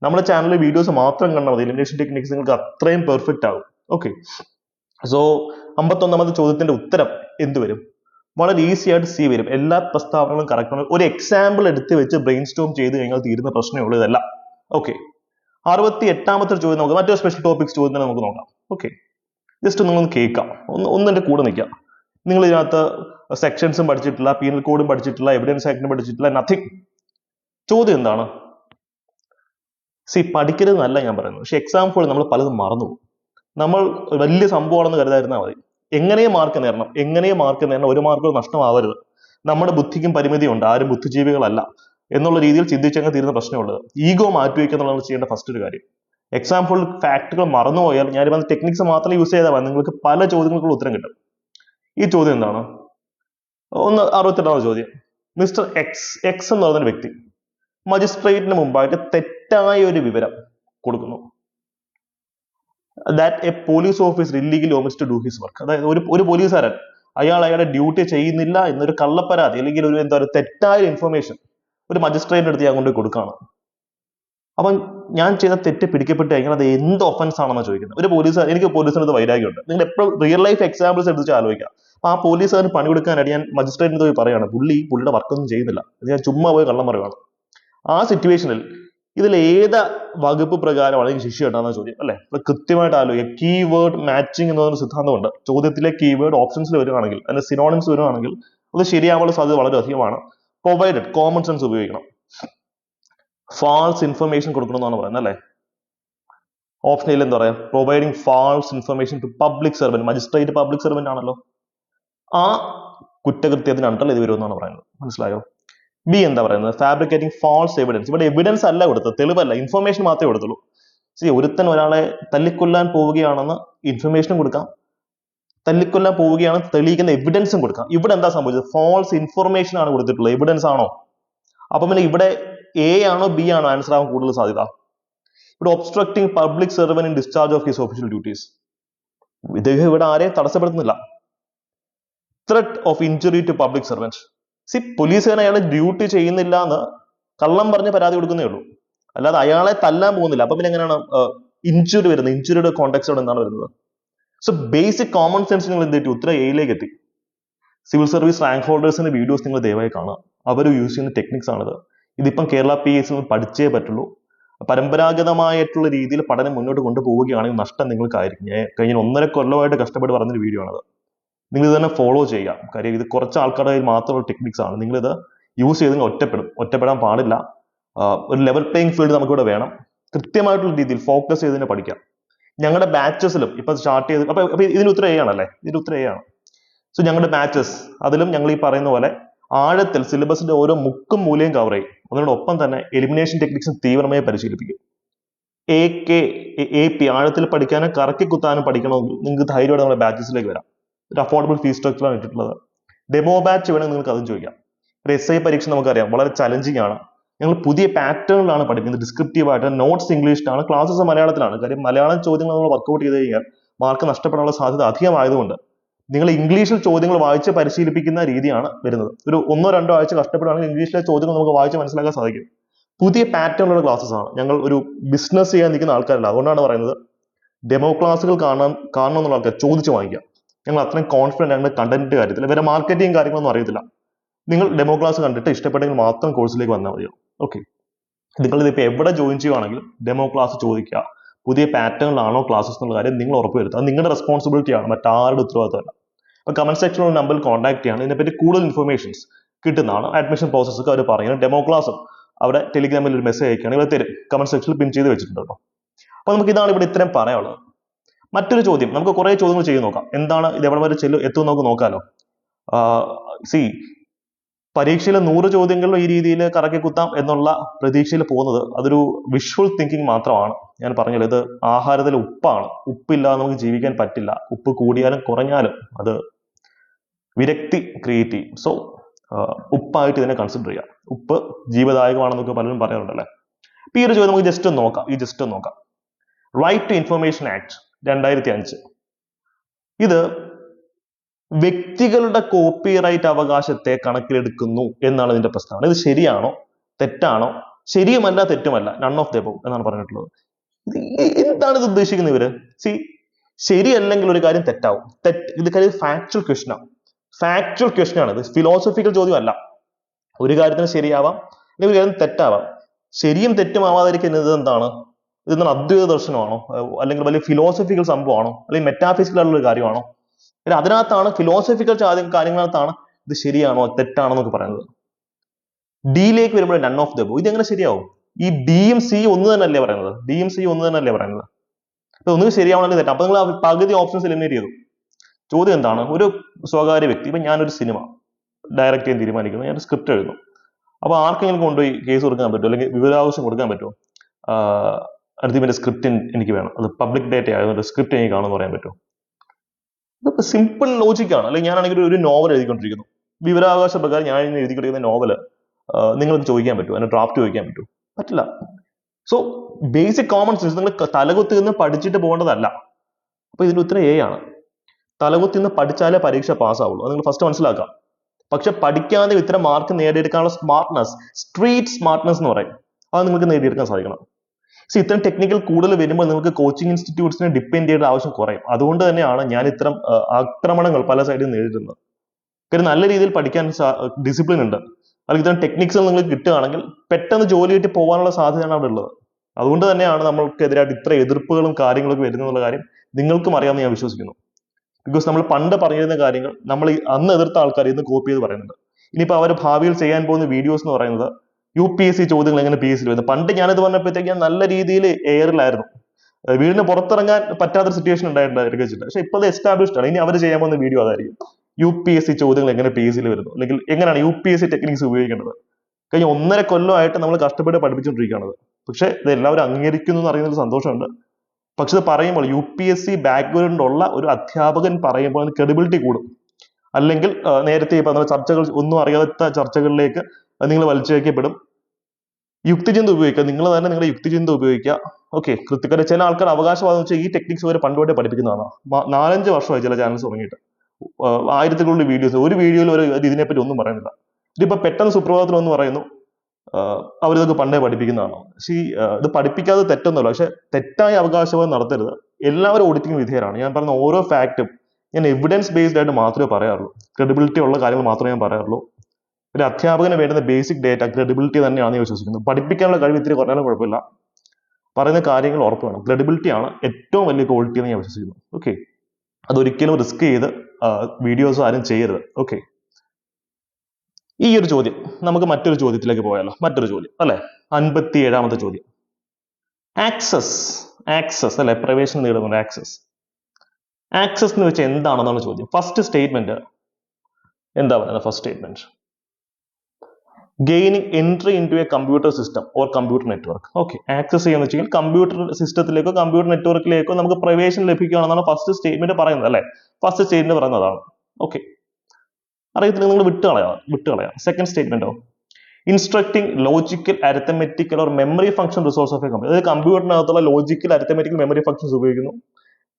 നമ്മുടെ ചാനലിൽ വീഡിയോസ് മാത്രം കണ്ടാൽ മതി. എലിമിനേഷൻ ടെക്നിക്സ് നിങ്ങൾക്ക് അത്രയും പെർഫെക്റ്റ് ആകും ഓക്കെ സോ അമ്പത്തൊന്നാമത്തെ ചോദ്യത്തിന്റെ ഉത്തരം എന്ത് വരും? വളരെ ഈസി ആയിട്ട് സി വരും. എല്ലാ പ്രസ്താവനകളും കറക്റ്റ് ഒരു എക്സാമ്പിൾ എടുത്ത് വെച്ച് ബ്രെയിൻ സ്റ്റോം ചെയ്ത് കഴിഞ്ഞാൽ തീരുന്ന പ്രശ്നമേ ഉള്ളൂ ഇതല്ല. ഓക്കെ അറുപത്തി എട്ടാമത്തെ ചോദ്യം നമുക്ക് മറ്റൊരു സ്പെഷ്യൽ ടോപ്പിക്സ് ചോദ്യം നമുക്ക് നോക്കാം. ഓക്കെ ജസ്റ്റ് നിങ്ങളൊന്ന് കേൾക്കാം. ഒന്ന് ഒന്ന് എന്റെ കൂടെ നിൽക്കാം. നിങ്ങൾ ഇതിനകത്ത് സെക്ഷൻസും പഠിച്ചിട്ടില്ല പീനൽ കോഡും പഠിച്ചിട്ടില്ല എവിഡൻസ് ആക്ടും പഠിച്ചിട്ടില്ല നത്തിങ് ചോദ്യം എന്താണ്? സി പഠിക്കരുതെന്നല്ല ഞാൻ പറയുന്നത്. പക്ഷെ എക്സാം പോലെ നമ്മൾ പലതും മറന്നു നമ്മൾ വലിയ സംഭവമാണെന്ന് കരുതായിരുന്നാൽ മതി. എങ്ങനെയും മാർക്ക് നേടണം? എങ്ങനെ മാർക്ക് നേടണം? ഒരു മാർക്ക് നഷ്ടമാവരുത്. നമ്മുടെ ബുദ്ധിക്കും പരിമിതിയുണ്ട്. ആരും ബുദ്ധിജീവികളല്ല എന്നുള്ള രീതിയിൽ ചിന്തിച്ചങ്ങ് തീരുന്ന പ്രശ്നമുള്ളത് ഈഗോ മാറ്റിവെക്കുക എന്നുള്ളതാണ് ചെയ്യേണ്ട ഫസ്റ്റ് ഒരു കാര്യം. എക്സാം ഫുൾ ഫാക്ടുകൾ മറന്നുപോയാൽ ഞാൻ വന്ന ടെക്നിക്സ് മാത്രം യൂസ് ചെയ്താൽ മതി. നിങ്ങൾക്ക് പല ചോദ്യങ്ങൾക്കുള്ള ഉത്തരം കിട്ടും. ഈ ചോദ്യം എന്താണ്? ഒന്ന് അറുപത്തെട്ടാമത് ചോദ്യം. മിസ്റ്റർ എക്സ് എക്സ് എന്ന് പറയുന്ന വ്യക്തി മജിസ്ട്രേറ്റിന് മുമ്പായിട്ട് തെറ്റായ ഒരു വിവരം കൊടുക്കുന്നു. That a police officer illegally omits to do his work അതായത് ഒരു ഒരു പോലീസുകാരൻ അയാൾ അയാളുടെ ഡ്യൂട്ടി ചെയ്യുന്നില്ല എന്നൊരു കള്ളപ്പരാതി അല്ലെങ്കിൽ ഒരു എന്താ പറയുക തെറ്റായ ഇൻഫർമേഷൻ ഒരു മജിസ്ട്രേറ്റിന്റെ അടുത്ത് ഞാൻ കൊണ്ട് കൊടുക്കുകയാണ്. അപ്പം ഞാൻ ചെയ്ത തെറ്റ് പിടിക്കപ്പെട്ട് കഴിഞ്ഞാൽ അത് എന്ത് ഒഫൻസ് ആണെന്ന് ചോദിക്കുന്നത്? ഒരു പോലീസ് എനിക്ക് പോലീസിനത് വൈരാഗ്യമുണ്ട്. നിങ്ങൾ എപ്പോഴും റിയൽ ലൈഫ് എക്സാമ്പിൾസ് എടുത്ത് ആലോചിക്കാം അപ്പൊ ആ പോലീസുകാരൻ പണി കൊടുക്കാനായിട്ട് ഞാൻ മജിസ്ട്രേറ്റിന് പോയി പറയുകയാണ് പുള്ളി പുള്ളിയുടെ വർക്കൊന്നും ചെയ്യുന്നില്ല. ഞാൻ ചുമ്മാ പോയി കള്ളം പറയുകയാണ് ആ സിറ്റുവേഷനിൽ ഇതിൽ ഏത് വകുപ്പ് പ്രകാരമാണ് എനിക്ക് ശിക്ഷ കിട്ടാന്ന ചോദ്യം അല്ലെ? കൃത്യമായിട്ട് ആലോചിക്കുക. കീവേഡ് മാച്ചിങ് എന്ന് പറയുന്ന സിദ്ധാന്തമുണ്ട്. ചോദ്യത്തിലെ കീവേഡ് ഓപ്ഷൻസിൽ വരികയാണെങ്കിൽ അതിന്റെ സിനോണിംസ് വരികയാണെങ്കിൽ അത് ശരിയാവാനുള്ള സാധ്യത വളരെ അധികമാണ് പ്രൊവൈഡഡ് കോമൺ സെൻസ് ഉപയോഗിക്കണം. ഫാൾസ് ഇൻഫർമേഷൻ കൊടുക്കണം എന്നാണ് പറയുന്നത് അല്ലെ? ഓപ്ഷനിൽ എന്താ പറയാ? Providing false information to public servant magistrate public servant ആണല്ലോ. ആ കുറ്റകൃത്യത്തിന് അണ്ടർ ഇത് വരുമെന്നാണ് പറയുന്നത്. മനസ്സിലായോ? ബി എന്താ പറയുന്നത്? ഫാബ്രിക്കേറ്റിംഗ് ഫോൾസ് എവിഡൻസ് ഇവിടെ എവിഡൻസ് അല്ല കൊടുത്തത്. തെളിവല്ല. ഇൻഫർമേഷൻ മാത്രമേ കൊടുത്തുള്ളൂ. സി ഒരുത്തൻ ഒരാളെ തല്ലിക്കൊല്ലാൻ പോവുകയാണെന്ന് ഇൻഫർമേഷനും കൊടുക്കാം. തല്ലിക്കൊല്ലാൻ പോവുകയാണ് തെളിയിക്കുന്ന എവിഡൻസും കൊടുക്കാം. ഇവിടെ എന്താ സംഭവിച്ചത്? ഫോൾസ് ഇൻഫർമേഷൻ ആണ് കൊടുത്തിട്ടുള്ളത്. എവിഡൻസ് ആണോ? അപ്പം പിന്നെ ഇവിടെ എ ആണോ ബി ആണോ ആൻസർ ആവാൻ കൂടുതൽ സാധ്യത? ഇവിടെ obstructing public servant in discharge of his official duties ഇദ്ദേഹം ഇവിടെ ആരെയും തടസ്സപ്പെടുത്തുന്നില്ല. Threat of injury to public servant see പോലീസുകാരൻ അയാളെ ഡ്യൂട്ടി ചെയ്യുന്നില്ല എന്ന് കള്ളം പറഞ്ഞ് പരാതി കൊടുക്കുന്നേ ഉള്ളൂ. അല്ലാതെ അയാളെ തല്ലാൻ പോകുന്നില്ല. അപ്പൊ പിന്നെ എങ്ങനെയാണ് ഇഞ്ചുറി വരുന്നത്? ഇഞ്ചുറിയുടെ കോണ്ടെക്സ്റ്റോടെ എന്താണ് വരുന്നത്? സോ ബേസിക് കോമൺ സെൻസ് നിങ്ങൾ എന്ത് ചെയ്തു ഉത്തര എയിലേക്ക് എത്തി. സിവിൽ സർവീസ് റാങ്ക് ഹോൾഡേഴ്സിന്റെ വീഡിയോസ് നിങ്ങൾ ദയവായി കാണാം അവർ യൂസ് ചെയ്യുന്ന ടെക്നിക്സ് ആണിത്. ഇതിപ്പം കേരള പി എസ് പഠിച്ചേ പറ്റുള്ളൂ. പരമ്പരാഗതമായിട്ടുള്ള രീതിയിൽ പഠനം മുന്നോട്ട് കൊണ്ടുപോവുകയാണെങ്കിൽ നഷ്ടം നിങ്ങൾക്കായിരിക്കും. കഴിഞ്ഞ ഒന്നര കൊല്ലമായിട്ട് കഷ്ടപ്പെട്ട് പറഞ്ഞൊരു വീഡിയോ ആണത്. നിങ്ങൾ ഇത് തന്നെ ഫോളോ ചെയ്യുക. കാര്യം ഇത് കുറച്ച് ആൾക്കാരുടെ കയ്യിൽ മാത്രമുള്ള ടെക്നിക്സ് ആണ്. നിങ്ങൾ ഇത് യൂസ് ചെയ്ത് നിങ്ങൾ ഒറ്റപ്പെടും. ഒറ്റപ്പെടാൻ പാടില്ല. ഒരു ലെവൽ പ്ലേയിങ് ഫീൽഡ് നമുക്കിവിടെ വേണം. കൃത്യമായിട്ടുള്ള രീതിയിൽ ഫോക്കസ് ചെയ്ത് തന്നെ പഠിക്കാം ഞങ്ങളുടെ ബാച്ചസിലും ഇപ്പൊ സ്റ്റാർട്ട് ചെയ്ത് അപ്പൊ ഇതിന് ഉത്തരം എ ആണല്ലേ? ഇതിന് ഉത്തരം എ ആണ്. സോ ഞങ്ങളുടെ ബാച്ചസ് അതിലും ഞങ്ങൾ ഈ പറയുന്ന പോലെ ആഴത്തിൽ സിലബസിന്റെ ഓരോ മുക്കും മൂലയും കവർ ചെയ്യും. അതിനോടൊപ്പം തന്നെ എലിമിനേഷൻ ടെക്നിക്സും തീവ്രമായി പരിശീലിപ്പിക്കും. എ കെ എ പി ആഴത്തിൽ പഠിക്കാനും കറക്കി കുത്താനും പഠിക്കണമെങ്കിൽ നിങ്ങൾക്ക് ധൈര്യമായിട്ട് നമ്മുടെ ബാച്ചസിലേക്ക് വരാം. ഒരു അഫോർഡബിൾ ഫീസ് സ്ട്രക്ചറാണ് ഇട്ടിട്ടുള്ളത്. ഡെമോ ബാച്ച് വേണമെങ്കിൽ നിങ്ങൾക്ക് അതും ചോദിക്കാം. ഒരു എസ് ഐ പരീക്ഷ നമുക്കറിയാം. വളരെ ചലഞ്ചിങ് ആണ്. ഞങ്ങൾ പുതിയ പാറ്റേണിലാണ് പഠിക്കുന്നത്. ഡിസ്ക്രിപ്റ്റീവ് ആയിട്ട് നോട്ട്സ് ഇംഗ്ലീഷിലാണ് ക്ലാസ്സസ് മലയാളത്തിലാണ്. കാര്യം മലയാളം ചോദ്യങ്ങൾ നമ്മൾ വർക്കൗട്ട് ചെയ്ത് കഴിഞ്ഞാൽ മാർക്ക് നഷ്ടപ്പെടാനുള്ള സാധ്യത അധികമായതുകൊണ്ട് നിങ്ങൾ ഇംഗ്ലീഷിൽ ചോദ്യങ്ങൾ വായിച്ച് പരിശീലിപ്പിക്കുന്ന രീതിയാണ് വരുന്നത്. ഒരു ഒന്നോ രണ്ടോ ആഴ്ച കഷ്ടപ്പെടുകയാണെങ്കിൽ ഇംഗ്ലീഷിലെ ചോദ്യങ്ങൾ നമുക്ക് വായിച്ച് മനസ്സിലാക്കാൻ സാധിക്കും. പുതിയ പാറ്റേണിലുള്ള ക്ലാസ്സസ് ആണ്. ഞങ്ങൾ ഒരു ബിസിനസ് ചെയ്യാൻ നിൽക്കുന്ന ആൾക്കാരല്ല. അതുകൊണ്ടാണ് പറയുന്നത് ഡെമോ ക്ലാസ്സുകൾ കാണാൻ കാണണം എന്നുള്ള ആൾക്കാർ ചോദിച്ച് വാങ്ങിക്കുക. ഞങ്ങൾ അത്രയും കോൺഫിഡന്റ് ഞങ്ങളുടെ കണ്ടന്റ് കാര്യത്തിൽ വേറെ മാർക്കറ്റിംഗ് കാര്യങ്ങളൊന്നും അറിയത്തില്ല. നിങ്ങൾ ഡെമോ ക്ലാസ് കണ്ടിട്ട് ഇഷ്ടപ്പെട്ടെങ്കിൽ മാത്രം കോഴ്സിലേക്ക് വന്നാൽ മതിയോ? ഓക്കെ നിങ്ങൾ ഇതിപ്പോൾ എവിടെ ജോയിൻ ചെയ്യുവാണെങ്കിലും ഡെമോ ക്ലാസ് ചോദിക്കുക. പുതിയ പാറ്റേണിലാണോ ക്ലാസ്സസ് എന്നുള്ള കാര്യം നിങ്ങൾ ഉറപ്പുവരുത്തുക അത് നിങ്ങളുടെ റെസ്പോൺസിബിലിറ്റി ആണ്. മറ്റാരുടെ ഉത്തരവാദിത്തമല്ല. അപ്പോൾ കമന്റ് സെക്ഷനിലുള്ള നമ്പറിൽ കോൺടാക്ട് ചെയ്യണം. ഇതിനെപ്പറ്റി കൂടുതൽ ഇൻഫർമേഷൻസ് കിട്ടുന്നതാണ്. അഡ്മിഷൻ പ്രോസസ്സ് ഒക്കെ അവർ പറയുന്നത് ഡെമോ ക്ലാസ്സും അവിടെ ടെലിഗ്രാമിൽ ഒരു മെസ്സേജ് അയക്കുകയാണെങ്കിൽ തരും. കമന്റ് സെക്ഷനിൽ പിൻ ചെയ്ത് വെച്ചിട്ടുണ്ട് കേട്ടോ. അപ്പോൾ നമുക്ക് ഇതാണ് ഇവിടെ ഇത്രയും പറയാനുള്ളത്. മറ്റൊരു ചോദ്യം. നമുക്ക് കുറേ ചോദ്യങ്ങൾ ചെയ്തു നോക്കാം. എന്താണ് ഇത് എവിടെ വരെ ചെല്ലും? എത്തും നമുക്ക് നോക്കാലോ. സി പരീക്ഷയിലെ നൂറ് ചോദ്യങ്ങൾ ഈ രീതിയിൽ കറക്കി കുത്താം എന്നുള്ള പ്രതീക്ഷയിൽ പോകുന്നത് അതൊരു വിഷ്വൽ തിങ്കിങ് മാത്രമാണ്. ഞാൻ പറഞ്ഞത് ഇത് ആഹാരത്തിൽ ഉപ്പാണ്. ഉപ്പില്ലാതെ നമുക്ക് ജീവിക്കാൻ പറ്റില്ല. ഉപ്പ് കൂടിയാലും കുറഞ്ഞാലും അത് വിരക്തി ക്രിയേറ്റ് ചെയ്യും. സോ ഉപ്പായിട്ട് ഇതിനെ കൺസിഡർ ചെയ്യാം. ഉപ്പ് ജീവദായകമാണെന്നൊക്കെ പലരും പറയാറുണ്ടല്ലേ? ഈ ഒരു ചോദ്യം നമുക്ക് ജസ്റ്റ് ഒന്ന് നോക്കാം. ഈ ജസ്റ്റ് ഒന്ന് നോക്കാം. റൈറ്റ് ടു ഇൻഫർമേഷൻ ആക്ട് രണ്ടായിരത്തി അഞ്ച് ഇത് വ്യക്തികളുടെ കോപ്പിറൈറ്റ് അവകാശത്തെ കണക്കിലെടുക്കുന്നു എന്നാണ് ഇതിന്റെ പ്രസ്താവന. ഇത് ശരിയാണോ? തെറ്റാണോ? ശരിയുമല്ല തെറ്റുമല്ല നൺ ഓഫ് ദ എന്നാണ് പറഞ്ഞിട്ടുള്ളത്. എന്താണ് ഇത് ഉദ്ദേശിക്കുന്നത് ഇവർ? സി ശരിയല്ലെങ്കിൽ ഒരു കാര്യം തെറ്റാവും. തെറ്റ് ഇത് കാര്യം ഫാക്ച്വൽ ക്വസ്റ്റൻ ആണ്. ഫാക്ച്വൽ ക്വസ്റ്റൻ ആണ് ഇത്. ഫിലോസഫിക്കൽ ചോദ്യമല്ല. ഒരു കാര്യത്തിന് ശരിയാവാം അല്ലെങ്കിൽ ഒരു കാര്യം തെറ്റാവാം. ശരിയും തെറ്റും ആവാതിരിക്കുന്നത് എന്താണ്? ഇതെന്താണ് അദ്വൈത ദർശനമാണോ? അല്ലെങ്കിൽ വലിയ ഫിലോസഫിക്കൽ സംഭവമാണോ? അല്ലെങ്കിൽ മെറ്റാഫിസിക്കൽ ആയിട്ടുള്ള ഒരു കാര്യമാണോ? അല്ല അതിനകത്താണ് ഫിലോസഫിക്കൽ കാര്യങ്ങളകത്താണ് ഇത് ശരിയാണോ തെറ്റാണോ എന്നൊക്കെ പറയുന്നത്. ഡിയിലേക്ക് വരുമ്പോൾ നൺ ഓഫ് ദ ബോ ഇത് എങ്ങനെ ശരിയാവും? ഈ ഡിയും സി ഒന്ന് തന്നെയല്ലേ പറയുന്നത്? ഡിയും സി ഒന്ന് തന്നെയല്ലേ പറയുന്നത്? അപ്പൊ ഒന്നുകിൽ ശരിയാവണമെങ്കിൽ തെറ്റാ അപ്പൊ നിങ്ങൾ പകുതി ഓപ്ഷൻസ് എലിമിനേറ്റ് ചെയ്തു. ചോദ്യം എന്താണ്? ഒരു സ്വകാര്യ വ്യക്തി ഇപ്പൊ ഞാനൊരു സിനിമ ഡയറക്റ്റ് ചെയ്യാൻ തീരുമാനിക്കുന്നു. ഞാൻ സ്ക്രിപ്റ്റ് എഴുതുന്നു. അപ്പൊ ആർക്കെങ്കിലും കൊണ്ടുപോയി കേസ് കൊടുക്കാൻ പറ്റുമോ? അല്ലെങ്കിൽ വിവരാവശ്യം കൊടുക്കാൻ പറ്റുമോ? അടുത്ത സ്ക്രിപ്റ്റ് എനിക്ക് വേണം. അത് പബ്ലിക് ഡേറ്റ ആയതുകൊണ്ട് സ്ക്രിപ്റ്റ് എനിക്ക് കാണുമെന്ന് പറയാൻ പറ്റുമോ? ഇതൊക്കെ സിമ്പിൾ ലോജിക്കാണ് അല്ലെങ്കിൽ ഞാനാണെങ്കിൽ ഒരു നോവൽ എഴുതിക്കൊണ്ടിരിക്കുന്നു. വിവരാവകാശ പ്രകാരം ഞാൻ ഇന്ന് എഴുതിക്കൊണ്ടിരിക്കുന്ന നോവൽ നിങ്ങൾക്ക് ചോദിക്കാൻ പറ്റുമോ? അതിന് ഡ്രാഫ്റ്റ് ചോദിക്കാൻ പറ്റുമോ? പറ്റില്ല. സോ ബേസിക് കോമൺ സെൻസ് നിങ്ങൾ തലകുത്തി നിന്ന് പഠിച്ചിട്ട് പോകേണ്ടതല്ല. അപ്പൊ ഇതിന്റെ ഉത്തരം എ ആണ്. തലകുത്തി നിന്ന് പഠിച്ചാലേ പരീക്ഷ പാസ്സാവുള്ളൂ അത് നിങ്ങൾ ഫസ്റ്റ് മനസ്സിലാക്കാം. പക്ഷെ പഠിക്കാതെ ഇത്തരം മാർക്ക് നേടിയെടുക്കാനുള്ള സ്മാർട്ട്നെസ് സ്ട്രീറ്റ് സ്മാർട്ട്നെസ് എന്ന് പറയും. അത് നിങ്ങൾക്ക് നേടിയെടുക്കാൻ സാധിക്കണം. സോ ഇത്തരം ടെക്നിക്കൽ കൂടുതൽ വരുമ്പോൾ നിങ്ങൾക്ക് കോച്ചിങ് ഇൻസ്റ്റിറ്റ്യൂട്ട്സിനെ ഡിപ്പെൻഡ് ചെയ്യേണ്ട ആവശ്യം കുറയും. അതുകൊണ്ട് തന്നെയാണ് ഞാൻ ഇത്തരം ആക്രമണങ്ങൾ പല സൈഡിൽ നേരിടുന്നത്. കാര്യം നല്ല രീതിയിൽ പഠിക്കാൻ ഡിസിപ്ലിൻ ഉണ്ട്. അല്ലെങ്കിൽ ഇത്തരം ടെക്നിക്സ് നിങ്ങൾക്ക് കിട്ടുകയാണെങ്കിൽ പെട്ടെന്ന് ജോലി കിട്ടി പോകാനുള്ള സാധ്യതയാണ് അവിടെ ഉള്ളത്. അതുകൊണ്ട് തന്നെയാണ് നമ്മൾക്കെതിരായിട്ട് ഇത്ര എതിർപ്പുകളും കാര്യങ്ങളൊക്കെ വരുന്നുള്ള കാര്യം നിങ്ങൾക്കും അറിയാമെന്ന് ഞാൻ വിശ്വസിക്കുന്നു. ബിക്കോസ് നമ്മൾ പണ്ട് പറഞ്ഞിരുന്ന കാര്യങ്ങൾ നമ്മൾ അന്ന് എതിർത്ത ആൾക്കാർ ഇന്ന് കോപ്പി ചെയ്ത് പറയുന്നുണ്ട്. ഇനിയിപ്പോൾ അവർ ഭാവിയിൽ ചെയ്യാൻ പോകുന്ന വീഡിയോസ് എന്ന് പറയുന്നത് യു പി എസ് സി ചോദ്യങ്ങൾ എങ്ങനെ പി എസ് സി വരുന്നത് പണ്ട് ഞാനിത് പറഞ്ഞപ്പോഴത്തേക്ക് ഞാൻ നല്ല രീതിയിൽ എയറിലായിരുന്നു. വീടിന് പുറത്തിറങ്ങാൻ പറ്റാത്തൊരു സിറ്റുവേഷൻ ഉണ്ടായിട്ടുണ്ടായിരിക്കും വെച്ചിട്ട്. പക്ഷെ ഇപ്പോൾ എസ്റ്റാബ്ലിഷ്ഡ് ആണ്. ഇനി അവർ ചെയ്യാൻ പോകുന്ന വീഡിയോ അതായിരിക്കും. യു പി എസ് സി ചോദ്യങ്ങൾ എങ്ങനെ പി എസ് സിയിൽ വരുന്നു? അല്ലെങ്കിൽ എങ്ങനെയാണ് U P S C techniques ഉപയോഗിക്കേണ്ടത്? കഴിഞ്ഞ ഒന്നര കൊല്ലമായിട്ട് നമ്മൾ കഷ്ടപ്പെട്ട് പഠിപ്പിച്ചുകൊണ്ടിരിക്കുകയാണത് പക്ഷെ ഇത് എല്ലാവരും അംഗീകരിക്കുന്നു എന്ന് അറിയുന്നതിൽ സന്തോഷമുണ്ട്. പക്ഷെ ഇത് പറയുമ്പോൾ യു പി എസ് സി ഉള്ള ഒരു അധ്യാപകൻ പറയുമ്പോൾ അതിന് ക്രെഡിബിലിറ്റി കൂടും. അല്ലെങ്കിൽ നേരത്തെ പറഞ്ഞ ചർച്ചകൾ ഒന്നും അറിയാത്ത ചർച്ചകളിലേക്ക് നിങ്ങൾ വലിച്ചയക്കപ്പെടും യുക്തിചിന്ത ഉപയോഗിക്കുക. നിങ്ങൾ തന്നെ നിങ്ങളുടെ യുക്തിചിന്ത ഉപയോഗിക്കുക. ഓക്കെ കൃത്യക്കാരെ ചില ആൾക്കാർ അവകാശവാദം വെച്ചാൽ ഈ ടെക്നിക്സ് വരെ പണ്ടുതൊട്ടേ പഠിപ്പിക്കുന്നതാണ്. നാലഞ്ച് വർഷമായി ചില ചാനൽസ് തുടങ്ങിയിട്ട്. ആയിരത്തിലുള്ള വീഡിയോസ് ഒരു വീഡിയോയിൽ ഒരു ഇതിനെപ്പറ്റി ഒന്നും പറയുന്നില്ല. ഇതിപ്പോ പെട്ടെന്ന് സുപ്രഭാതത്തിൽ ഒന്ന് പറയുന്നു അവരിതൊക്കെ പണ്ടേ പഠിപ്പിക്കുന്നതാണ്. പക്ഷേ ഇത് പഠിപ്പിക്കാതെ തെറ്റൊന്നുമല്ല. പക്ഷെ തെറ്റായ അവകാശവാദം നടത്തരുത്. എല്ലാവരും ഓഡിറ്റിംഗ് വിധേയരാണ്. ഞാൻ പറഞ്ഞ ഓരോ ഫാക്റ്റും ഞാൻ എവിഡൻസ് ബേസ്ഡ് ആയിട്ട് മാത്രമേ പറയാറുള്ളൂ. ക്രെഡിബിലിറ്റി ഉള്ള കാര്യങ്ങൾ മാത്രമേ ഞാൻ പറയാറുള്ളൂ. ഒരു അധ്യാപകന് വേണ്ടുന്ന ബേസിക് ഡേറ്റ ക്രെഡിബിലിറ്റി തന്നെയാണെന്ന് ഞാൻ വിശ്വസിക്കുന്നത് പഠിപ്പിക്കാനുള്ള കഴിവ് ഇത്തിരി കുറഞ്ഞാലും കുഴപ്പമില്ല. പറയുന്ന കാര്യങ്ങൾ ഉറപ്പ് വേണം. ക്രെഡിബിലിറ്റി ആണ് ഏറ്റവും വലിയ ക്വാളിറ്റി എന്ന് ഞാൻ വിശ്വസിക്കുന്നു. ഓക്കെ അതൊരിക്കലും റിസ്ക് ചെയ്ത് വീഡിയോസ് ആരും ചെയ്യരുത്. ഓക്കെ ഈ ഒരു ചോദ്യം നമുക്ക് മറ്റൊരു ചോദ്യത്തിലേക്ക് പോയാലോ? മറ്റൊരു ചോദ്യം അല്ലെ? അൻപത്തി ഏഴാമത്തെ ചോദ്യം. ആക്സസ് ആക്സസ് അല്ലെ? പ്രവേശനം നേടുന്ന ആക്സസ് ആക്സസ് എന്ന് വെച്ചാൽ എന്താണെന്നാണ് ചോദ്യം. ഫസ്റ്റ് സ്റ്റേറ്റ്മെന്റ് എന്താ പറയുന്നത്? First statement gaining entry in to a computer system or computer network okay access ചെയ്യുന്ന വെച്ചാൽ കമ്പ്യൂട്ടർ സിസ്റ്റത്തിലേക്കോ കമ്പ്യൂട്ടർ നെറ്റ്വർക്കിലേക്കോ നമുക്ക് പ്രവേശനം ലഭിക്കുകയാണെന്നാണ് ഫസ്റ്റ് സ്റ്റേറ്റ്മെന്റ് പറയുന്നത് അല്ലെ? ഫസ്റ്റ് സ്റ്റേറ്റ്മെന്റ് പറയുന്നതാണ്. ഓക്കെ അറിയത്തില്ല നിങ്ങൾ വിട്ടുകളയാം വിട്ടുകളയാം. Second സ്റ്റേറ്റ്മെന്റോ instructing logical arithmetical or memory function resource of a computer അതായത് കമ്പ്യൂട്ടറിനകത്തുള്ള ലോജിക്കൽ അരത്തമെറ്റിക്കൽ മെമ്മറി ഫംഗ്ഷൻസ് ഉപയോഗിക്കുന്നു.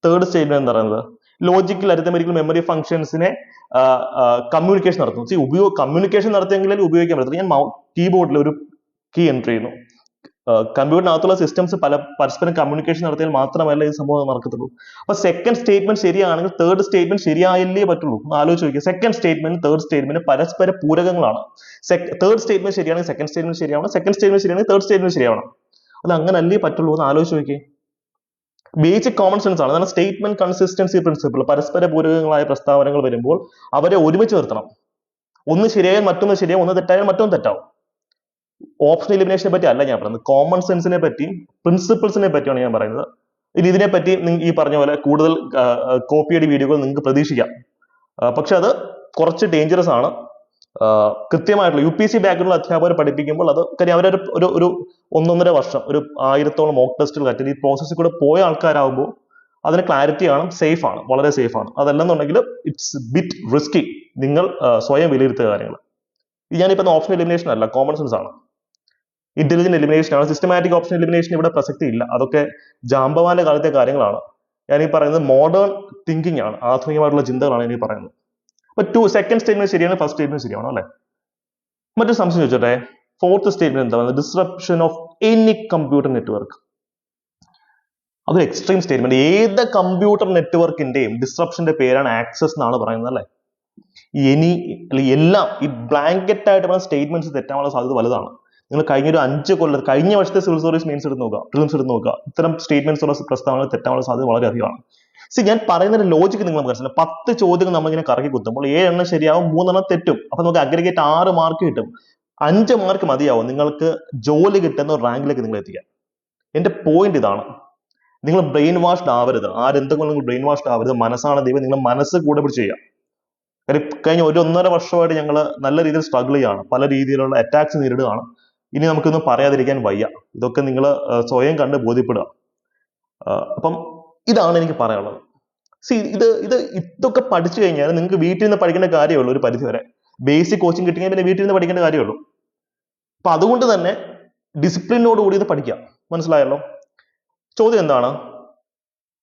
തേർഡ് സ്റ്റേറ്റ്മെന്റ് എന്ന് പറയുന്നത് ലോജിക്കൽ അരിത്തമെറ്റിക്കൽ മെമ്മറി ഫംഗ്ഷൻസിനെ കമ്മ്യൂണിക്കേഷൻ നടത്തുന്നു. See, ഉപയോഗ കമ്മ്യൂണിക്കേഷൻ നടത്തിയെങ്കിലേ ഉപയോഗിക്കാൻ പറ്റത്തുള്ളൂ. ഞാൻ കീബോർഡിൽ ഒരു കീ എൻട്രി ചെയ്യുന്നു. കമ്പ്യൂട്ടറിനകത്തുള്ള സിസ്റ്റംസ് പല പരസ്പരം കമ്മ്യൂണിക്കേഷൻ നടത്തിയാൽ മാത്രമല്ല ഈ സംഭവം നടക്കത്തുള്ളൂ. അപ്പൊ സെക്കൻഡ് സ്റ്റേറ്റ്മെന്റ് ശരിയാണെങ്കിൽ തേർഡ് സ്റ്റേറ്റ്മെന്റ് ശരിയായല്ലേ പറ്റുള്ളൂ. ഒന്ന് ആലോചിച്ച് നോക്കിയാൽ സെക്കൻഡ് സ്റ്റേറ്റ്മെന്റ് തേർഡ് സ്റ്റേറ്റ്മെന്റ് പരസ്പര പൂരകങ്ങളാണ്. തേർഡ് സ്റ്റേറ്റ്മെന്റ് ശരിയാണെങ്കിൽ സെക്കൻഡ് സ്റ്റേറ്റ്മെന്റ് ശരിയാവണം. സെക്കൻഡ് സ്റ്റേറ്റ്മെന്റ് ശരിയാണെങ്കിൽ തേർഡ് സ്റ്റേറ്റ്മെന്റ് ശരിയാവണം. അത് അങ്ങനല്ലേ പറ്റുള്ളൂ എന്ന് ആലോചിച്ച് നോക്കിയേ. ബേസിക് കോമൺ സെൻസ് ആണ്. അതാണ് സ്റ്റേറ്റ്മെന്റ് കൺസിസ്റ്റൻസി പ്രിൻസിപ്പിൾ പരസ്പര പൂരകങ്ങളായ പ്രസ്താവനകൾ വരുമ്പോൾ അവരെ ഒരുമിച്ച് നിർത്തണം. ഒന്ന് ശരിയായാൽ മറ്റൊന്ന് ശരിയാവും. ഒന്ന് തെറ്റായാൽ മറ്റൊന്ന് തെറ്റാവും. ഓപ്ഷൻ എലിമിനേഷനെ പറ്റി അല്ല ഞാൻ പറയുന്നത്. കോമൺ സെൻസിനെ പറ്റിയും പ്രിൻസിപ്പിൾസിനെ പറ്റിയാണ് ഞാൻ പറയുന്നത്. ഇനി ഇതിനെ പറ്റി നിങ്ങ- ഈ പറഞ്ഞ പോലെ കൂടുതൽ കോപ്പിയടി വീഡിയോകൾ നിങ്ങൾക്ക് പ്രതീക്ഷിക്കാം. പക്ഷെ അത് കുറച്ച് ഡേഞ്ചറസ് ആണ്. കൃത്യമായിട്ടുള്ള യു പി സി ബാക്ക്ഗ്രൗണ്ട് അധ്യാപകർ പഠിപ്പിക്കുമ്പോൾ അത് കാര്യം അവരൊരു ഒരു ഒരു ഒന്നൊന്നര വർഷം ഒരു ആയിരത്തോളം മോക്ക് ടെസ്റ്റുകൾ അറ്റൻഡ് ഈ പ്രോസസ്സിൽ കൂടെ പോയ ആൾക്കാരാകുമ്പോൾ അതിന് ക്ലാരിറ്റി ആണ് സേഫ് ആണ് വളരെ സേഫ് ആണ്. അതല്ലെന്നുണ്ടെങ്കിൽ ഇറ്റ്സ് ബിറ്റ് റിസ്കി നിങ്ങൾ സ്വയം വിലയിരുത്തുക കാര്യങ്ങൾ. ഞാനിപ്പോൾ ഓപ്ഷൻ എലിമിനേഷൻ അല്ല കോമൺ സെൻസ് ആണ്. ഇന്റലിജന്റ് എലിമിനേഷൻ ആണ്. സിസ്റ്റമാറ്റിക് ഓപ്ഷൻ എലിമിനേഷൻ ഇവിടെ പ്രസക്തി ഇല്ല. അതൊക്കെ ജാമ്പവാന്റെ കാലത്തെ കാര്യങ്ങളാണ്. ഞാൻ ഈ പറയുന്നത് മോഡേൺ തിങ്കിങ് ആണ് ആധുനികമായിട്ടുള്ള ചിന്തകളാണ് ഈ പറയുന്നത്. അപ്പൊ ടു സെക്കൻഡ് സ്റ്റേറ്റ്മെന്റ് ശരിയാണ് ഫസ്റ്റ് സ്റ്റേറ്റ്മെന്റ് ശരിയാണോ അല്ലെ? മറ്റൊരു സംശയം ചോദിച്ചോട്ടെ. ഫോർത്ത് സ്റ്റേറ്റ്മെന്റ് എന്താ? പറയുന്നത് disruption of any computer network അതൊരു എക്സ്ട്രീം സ്റ്റേറ്റ്മെന്റ് ഏത് കമ്പ്യൂട്ടർ നെറ്റ്വർക്കിന്റെയും ഡിസ്റപ്ഷന്റെ പേരാണ് ആക്സസ് എന്നാണ് പറയുന്നത് അല്ലെ? എനി അല്ലെങ്കിൽ എല്ലാം ഈ ബ്ലാങ്കറ്റ് ആയിട്ട് പറഞ്ഞ സ്റ്റേറ്റ്മെന്റ്സ് തെറ്റാനുള്ള സാധ്യത വലുതാണ്. നിങ്ങൾ കഴിഞ്ഞ ഒരു അഞ്ച് കൊല്ലം കഴിഞ്ഞ വർഷത്തെ സിവിൽ സർവീസ് മെയിൻസ് എടുത്ത് നോക്കുക പ്രിലിംസ് എടുത്ത് നോക്കുക. ഇത്തരം സ്റ്റേറ്റ്മെന്റ്സ് ഉള്ള പ്രസ്താവനകൾ തെറ്റാനുള്ള സാധ്യത വളരെ അധികമാണ്. സി ഞാൻ പറയുന്ന ലോജിക്ക് നിങ്ങൾ മനസ്സിലായി പത്ത് ചോദ്യങ്ങൾ നമ്മളിങ്ങനെ കറക്കി കുത്തുമ്പോൾ ഏഴെണ്ണം ശരിയാവും മൂന്നെണ്ണം തെറ്റും. അപ്പൊ നമുക്ക് അഗ്രഗേറ്റ് ആറ് മാർക്ക് കിട്ടും. അഞ്ച് മാർക്ക് മതിയാവും. നിങ്ങൾക്ക് ജോലി കിട്ടുന്ന ഒരു റാങ്കിലേക്ക് നിങ്ങൾ എത്തിക്കാൻ എന്റെ പോയിന്റ് ഇതാണ്. നിങ്ങൾ ബ്രെയിൻ വാഷ്ഡ് ആവരുത്. ആരെന്തെങ്കിലും നിങ്ങൾ ബ്രെയിൻ വാഷ്ഡ് ആവരുത്. മനസ്സാണ് ദൈവം നിങ്ങൾ മനസ്സ് കൂടെ പിടിച്ച് ചെയ്യുക. കാര്യം കഴിഞ്ഞ ഒരു ഒന്നര വർഷമായിട്ട് ഞങ്ങൾ നല്ല രീതിയിൽ സ്ട്രഗിൾ ചെയ്യാണ് പല രീതിയിലുള്ള അറ്റാക്സ് നേരിടുകയാണ്. ഇനി നമുക്കൊന്നും പറയാതിരിക്കാൻ വയ്യ. ഇതൊക്കെ നിങ്ങൾ സ്വയം കണ്ട് ബോധ്യപ്പെടുക. അപ്പം ഇതാണ് എനിക്ക് പറയാനുള്ളത്. സി ഇത് ഇത് ഇതൊക്കെ പഠിച്ചു കഴിഞ്ഞാൽ നിങ്ങൾക്ക് വീട്ടിൽ നിന്ന് പഠിക്കേണ്ട കാര്യമുള്ളൂ ഒരു പരിധി വരെ. ബേസിക് കോച്ചിങ് കിട്ടിയാൽ പിന്നെ വീട്ടിൽ നിന്ന് പഠിക്കേണ്ട കാര്യമുള്ളൂ അപ്പൊ അതുകൊണ്ട് തന്നെ ഡിസിപ്ലിനോട് കൂടി ഇത് പഠിക്കാം മനസ്സിലായല്ലോ? ചോദ്യം എന്താണ്?